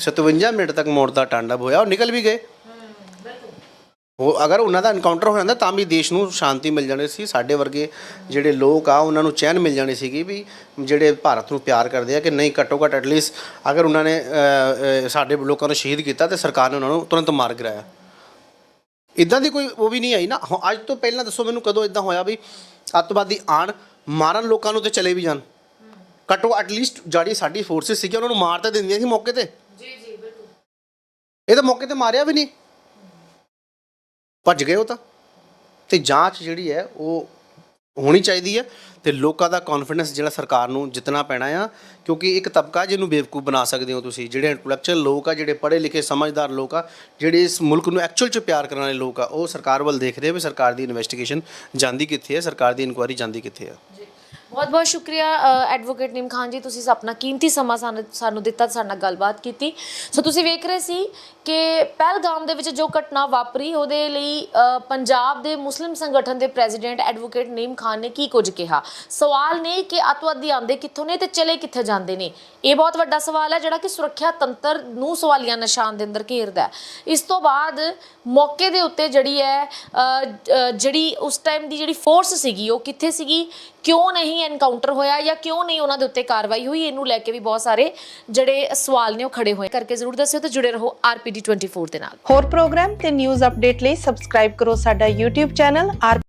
57 ਮਿੰਟ ਤੱਕ ਮੌਤ ਦਾ ਟਾਂਡਵ ਹੋਇਆ ਉਹ ਨਿਕਲ ਵੀ ਗਏ। ਉਹ ਅਗਰ ਉਹਨਾਂ ਦਾ ਐਨਕਾਊਂਟਰ ਹੋ ਜਾਂਦਾ ਤਾਂ ਵੀ ਦੇਸ਼ ਨੂੰ ਸ਼ਾਂਤੀ ਮਿਲ ਜਾਣੀ ਸੀ ਸਾਡੇ ਵਰਗੇ ਜਿਹੜੇ ਲੋਕ ਆ ਉਹਨਾਂ ਨੂੰ ਚੈਨ ਮਿਲ ਜਾਣੀ ਸੀਗੀ ਵੀ ਜਿਹੜੇ ਭਾਰਤ ਨੂੰ ਪਿਆਰ ਕਰਦੇ ਆ ਕਿ ਨਹੀਂ ਘੱਟੋ ਘੱਟ ਐਟਲੀਸਟ ਅਗਰ ਉਹਨਾਂ ਨੇ ਸਾਡੇ ਲੋਕਾਂ ਨੂੰ ਸ਼ਹੀਦ ਕੀਤਾ ਤੇ ਸਰਕਾਰ ਨੇ ਉਹਨਾਂ ਨੂੰ ਤੁਰੰਤ ਮਾਰ ਗਿਰਾਇਆ। ਇਦਾਂ ਦੀ ਕੋਈ ਉਹ ਵੀ ਨਹੀਂ ਆਈ ਨਾ। ਅੱਜ ਤੋਂ ਪਹਿਲਾਂ ਦੱਸੋ ਮੈਨੂੰ ਕਦੋਂ ਇਦਾਂ ਹੋਇਆ ਵੀ ਅੱਤਵਾਦੀ ਆਣ ਮਾਰਨ ਲੋਕਾਂ ਨੂੰ ਤੇ ਚਲੇ ਵੀ ਜਾਣ। ਘੱਟੋ ਐਟਲੀਸਟ ਜਿਹੜੀ ਸਾਡੀ ਫੋਰਸਿਸ ਸੀਗੀਆਂ ਉਹਨਾਂ ਨੂੰ ਮਾਰ ਤਾਂ ਦਿੰਦੀਆਂ ਸੀ ਮੌਕੇ ਤੇ। ਜੀ ਜੀ ਬਿਲਕੁਲ। ਇਹ ਤਾਂ ਮੌਕੇ ਤੇ ਮਾਰਿਆ ਵੀ ਨਹੀਂ। ਭੱਜ ਗਏ ਉਹ ਤਾਂ। ਤੇ ਜਾਂਚ ਜਿਹੜੀ ਹੈ, ਉਹ ਹੋਣੀ ਚਾਹੀਦੀ ਹੈ ਤੇ ਲੋਕਾਂ ਦਾ ਕੌਨਫੀਡੈਂਸ ਜਿਹੜਾ ਸਰਕਾਰ ਨੂੰ ਜਿੱਤਣਾ ਪੈਣਾ ਆ, ਕਿਉਂਕਿ ਇੱਕ ਤਬਕਾ ਜਿਹਨੂੰ ਬੇਵਕੂਫ ਬਣਾ ਸਕਦੇ ਹੋ ਤੁਸੀਂ, ਜਿਹੜੇ ਇੰਟੈਲੈਕਚੁਅਲ ਲੋਕ ਆ, ਜਿਹੜੇ ਪੜ੍ਹੇ ਲਿਖੇ ਸਮਝਦਾਰ ਲੋਕ ਆ, ਜਿਹੜੇ ਇਸ ਮੁਲਕ ਨੂੰ ਐਕਚੁਅਲ ਚ ਪਿਆਰ ਕਰਨ ਵਾਲੇ ਲੋਕ ਆ, ਉਹ ਸਰਕਾਰ ਵੱਲ ਦੇਖਦੇ ਆ ਵੀ ਸਰਕਾਰ ਦੀ ਇਨਵੈਸਟੀਗੇਸ਼ਨ ਜਾਂਦੀ ਕਿੱਥੇ ਹੈ, ਸਰਕਾਰ ਦੀ ਇਨਕੁਆਇਰੀ ਜਾਂਦੀ ਕਿੱਥੇ ਆ। ਬਹੁਤ ਬਹੁਤ ਸ਼ੁਕਰੀਆ ਐਡਵੋਕੇਟ ਨੀਮ ਖਾਨ ਜੀ, ਤੁਸੀਂ ਆਪਣਾ ਕੀਮਤੀ ਸਮਾਂ ਸਾਨੂੰ ਸਾਨੂੰ ਦਿੱਤਾ, ਸਾਡੇ ਨਾਲ ਗੱਲਬਾਤ ਕੀਤੀ। ਸੋ ਤੁਸੀਂ ਵੇਖ ਰਹੇ ਸੀ ਕਿ ਪਹਿਲਗਾਮ ਦੇ ਵਿੱਚ ਜੋ ਘਟਨਾ ਵਾਪਰੀ, ਉਹਦੇ ਲਈ ਪੰਜਾਬ ਦੇ ਮੁਸਲਿਮ ਸੰਗਠਨ ਦੇ ਪ੍ਰੈਜ਼ੀਡੈਂਟ ਐਡਵੋਕੇਟ ਨੀਮ ਖਾਨ ਨੇ ਕੀ ਕੁਝ ਕਿਹਾ? ਸਵਾਲ ਨੇ ਕਿ ਅੱਤਵਾਦੀ ਆਂਦੇ ਕਿੱਥੋਂ ਨੇ ਤੇ ਚਲੇ ਕਿੱਥੇ ਜਾਂਦੇ ਨੇ? ਇਹ ਬਹੁਤ ਵੱਡਾ ਸਵਾਲ ਹੈ ਜਿਹੜਾ ਕਿ ਸੁਰੱਖਿਆ ਤੰਤਰ ਨੂੰ ਸਵਾਲੀਆ ਨਿਸ਼ਾਨ ਦੇ ਅੰਦਰ ਘੇਰਦਾ ਇਸ ਤੋਂ ਬਾਅਦ ਮੌਕੇ ਦੇ ਉੱਤੇ ਜਿਹੜੀ ਹੈ ਜਿਹੜੀ ਉਸ ਟਾਈਮ ਦੀ ਜਿਹੜੀ ਫੋਰਸ ਸੀਗੀ, ਉਹ ਕਿੱਥੇ ਸੀਗੀ? ਕਿਉਂ ਨਹੀਂ ਐਨਕਾਊਂਟਰ ਹੋਇਆ ਜਾਂ ਕਿਉਂ ਨਹੀਂ ਉਹਨਾਂ ਦੇ ਉੱਤੇ ਕਾਰਵਾਈ ਹੋਈ? ਇਹਨੂੰ ਲੈ ਕੇ ਵੀ ਬਹੁਤ ਸਾਰੇ ਜਿਹੜੇ ਸਵਾਲ ਨੇ ਉਹ ਖੜੇ ਹੋਏ। ਕਰਕੇ ਜ਼ਰੂਰ ਦੱਸਿਓ ਤੇ ਜੁੜੇ ਰਹੋ ਆਰਪੀਡੀ 24 ਦੇ ਨਾਲ। ਹੋਰ ਪ੍ਰੋਗਰਾਮ ਤੇ ਨਿਊਜ਼ ਅਪਡੇਟ ਲਈ ਸਬਸਕ੍ਰਾਈਬ ਕਰੋ ਸਾਡਾ YouTube ਚੈਨਲ ਆਰ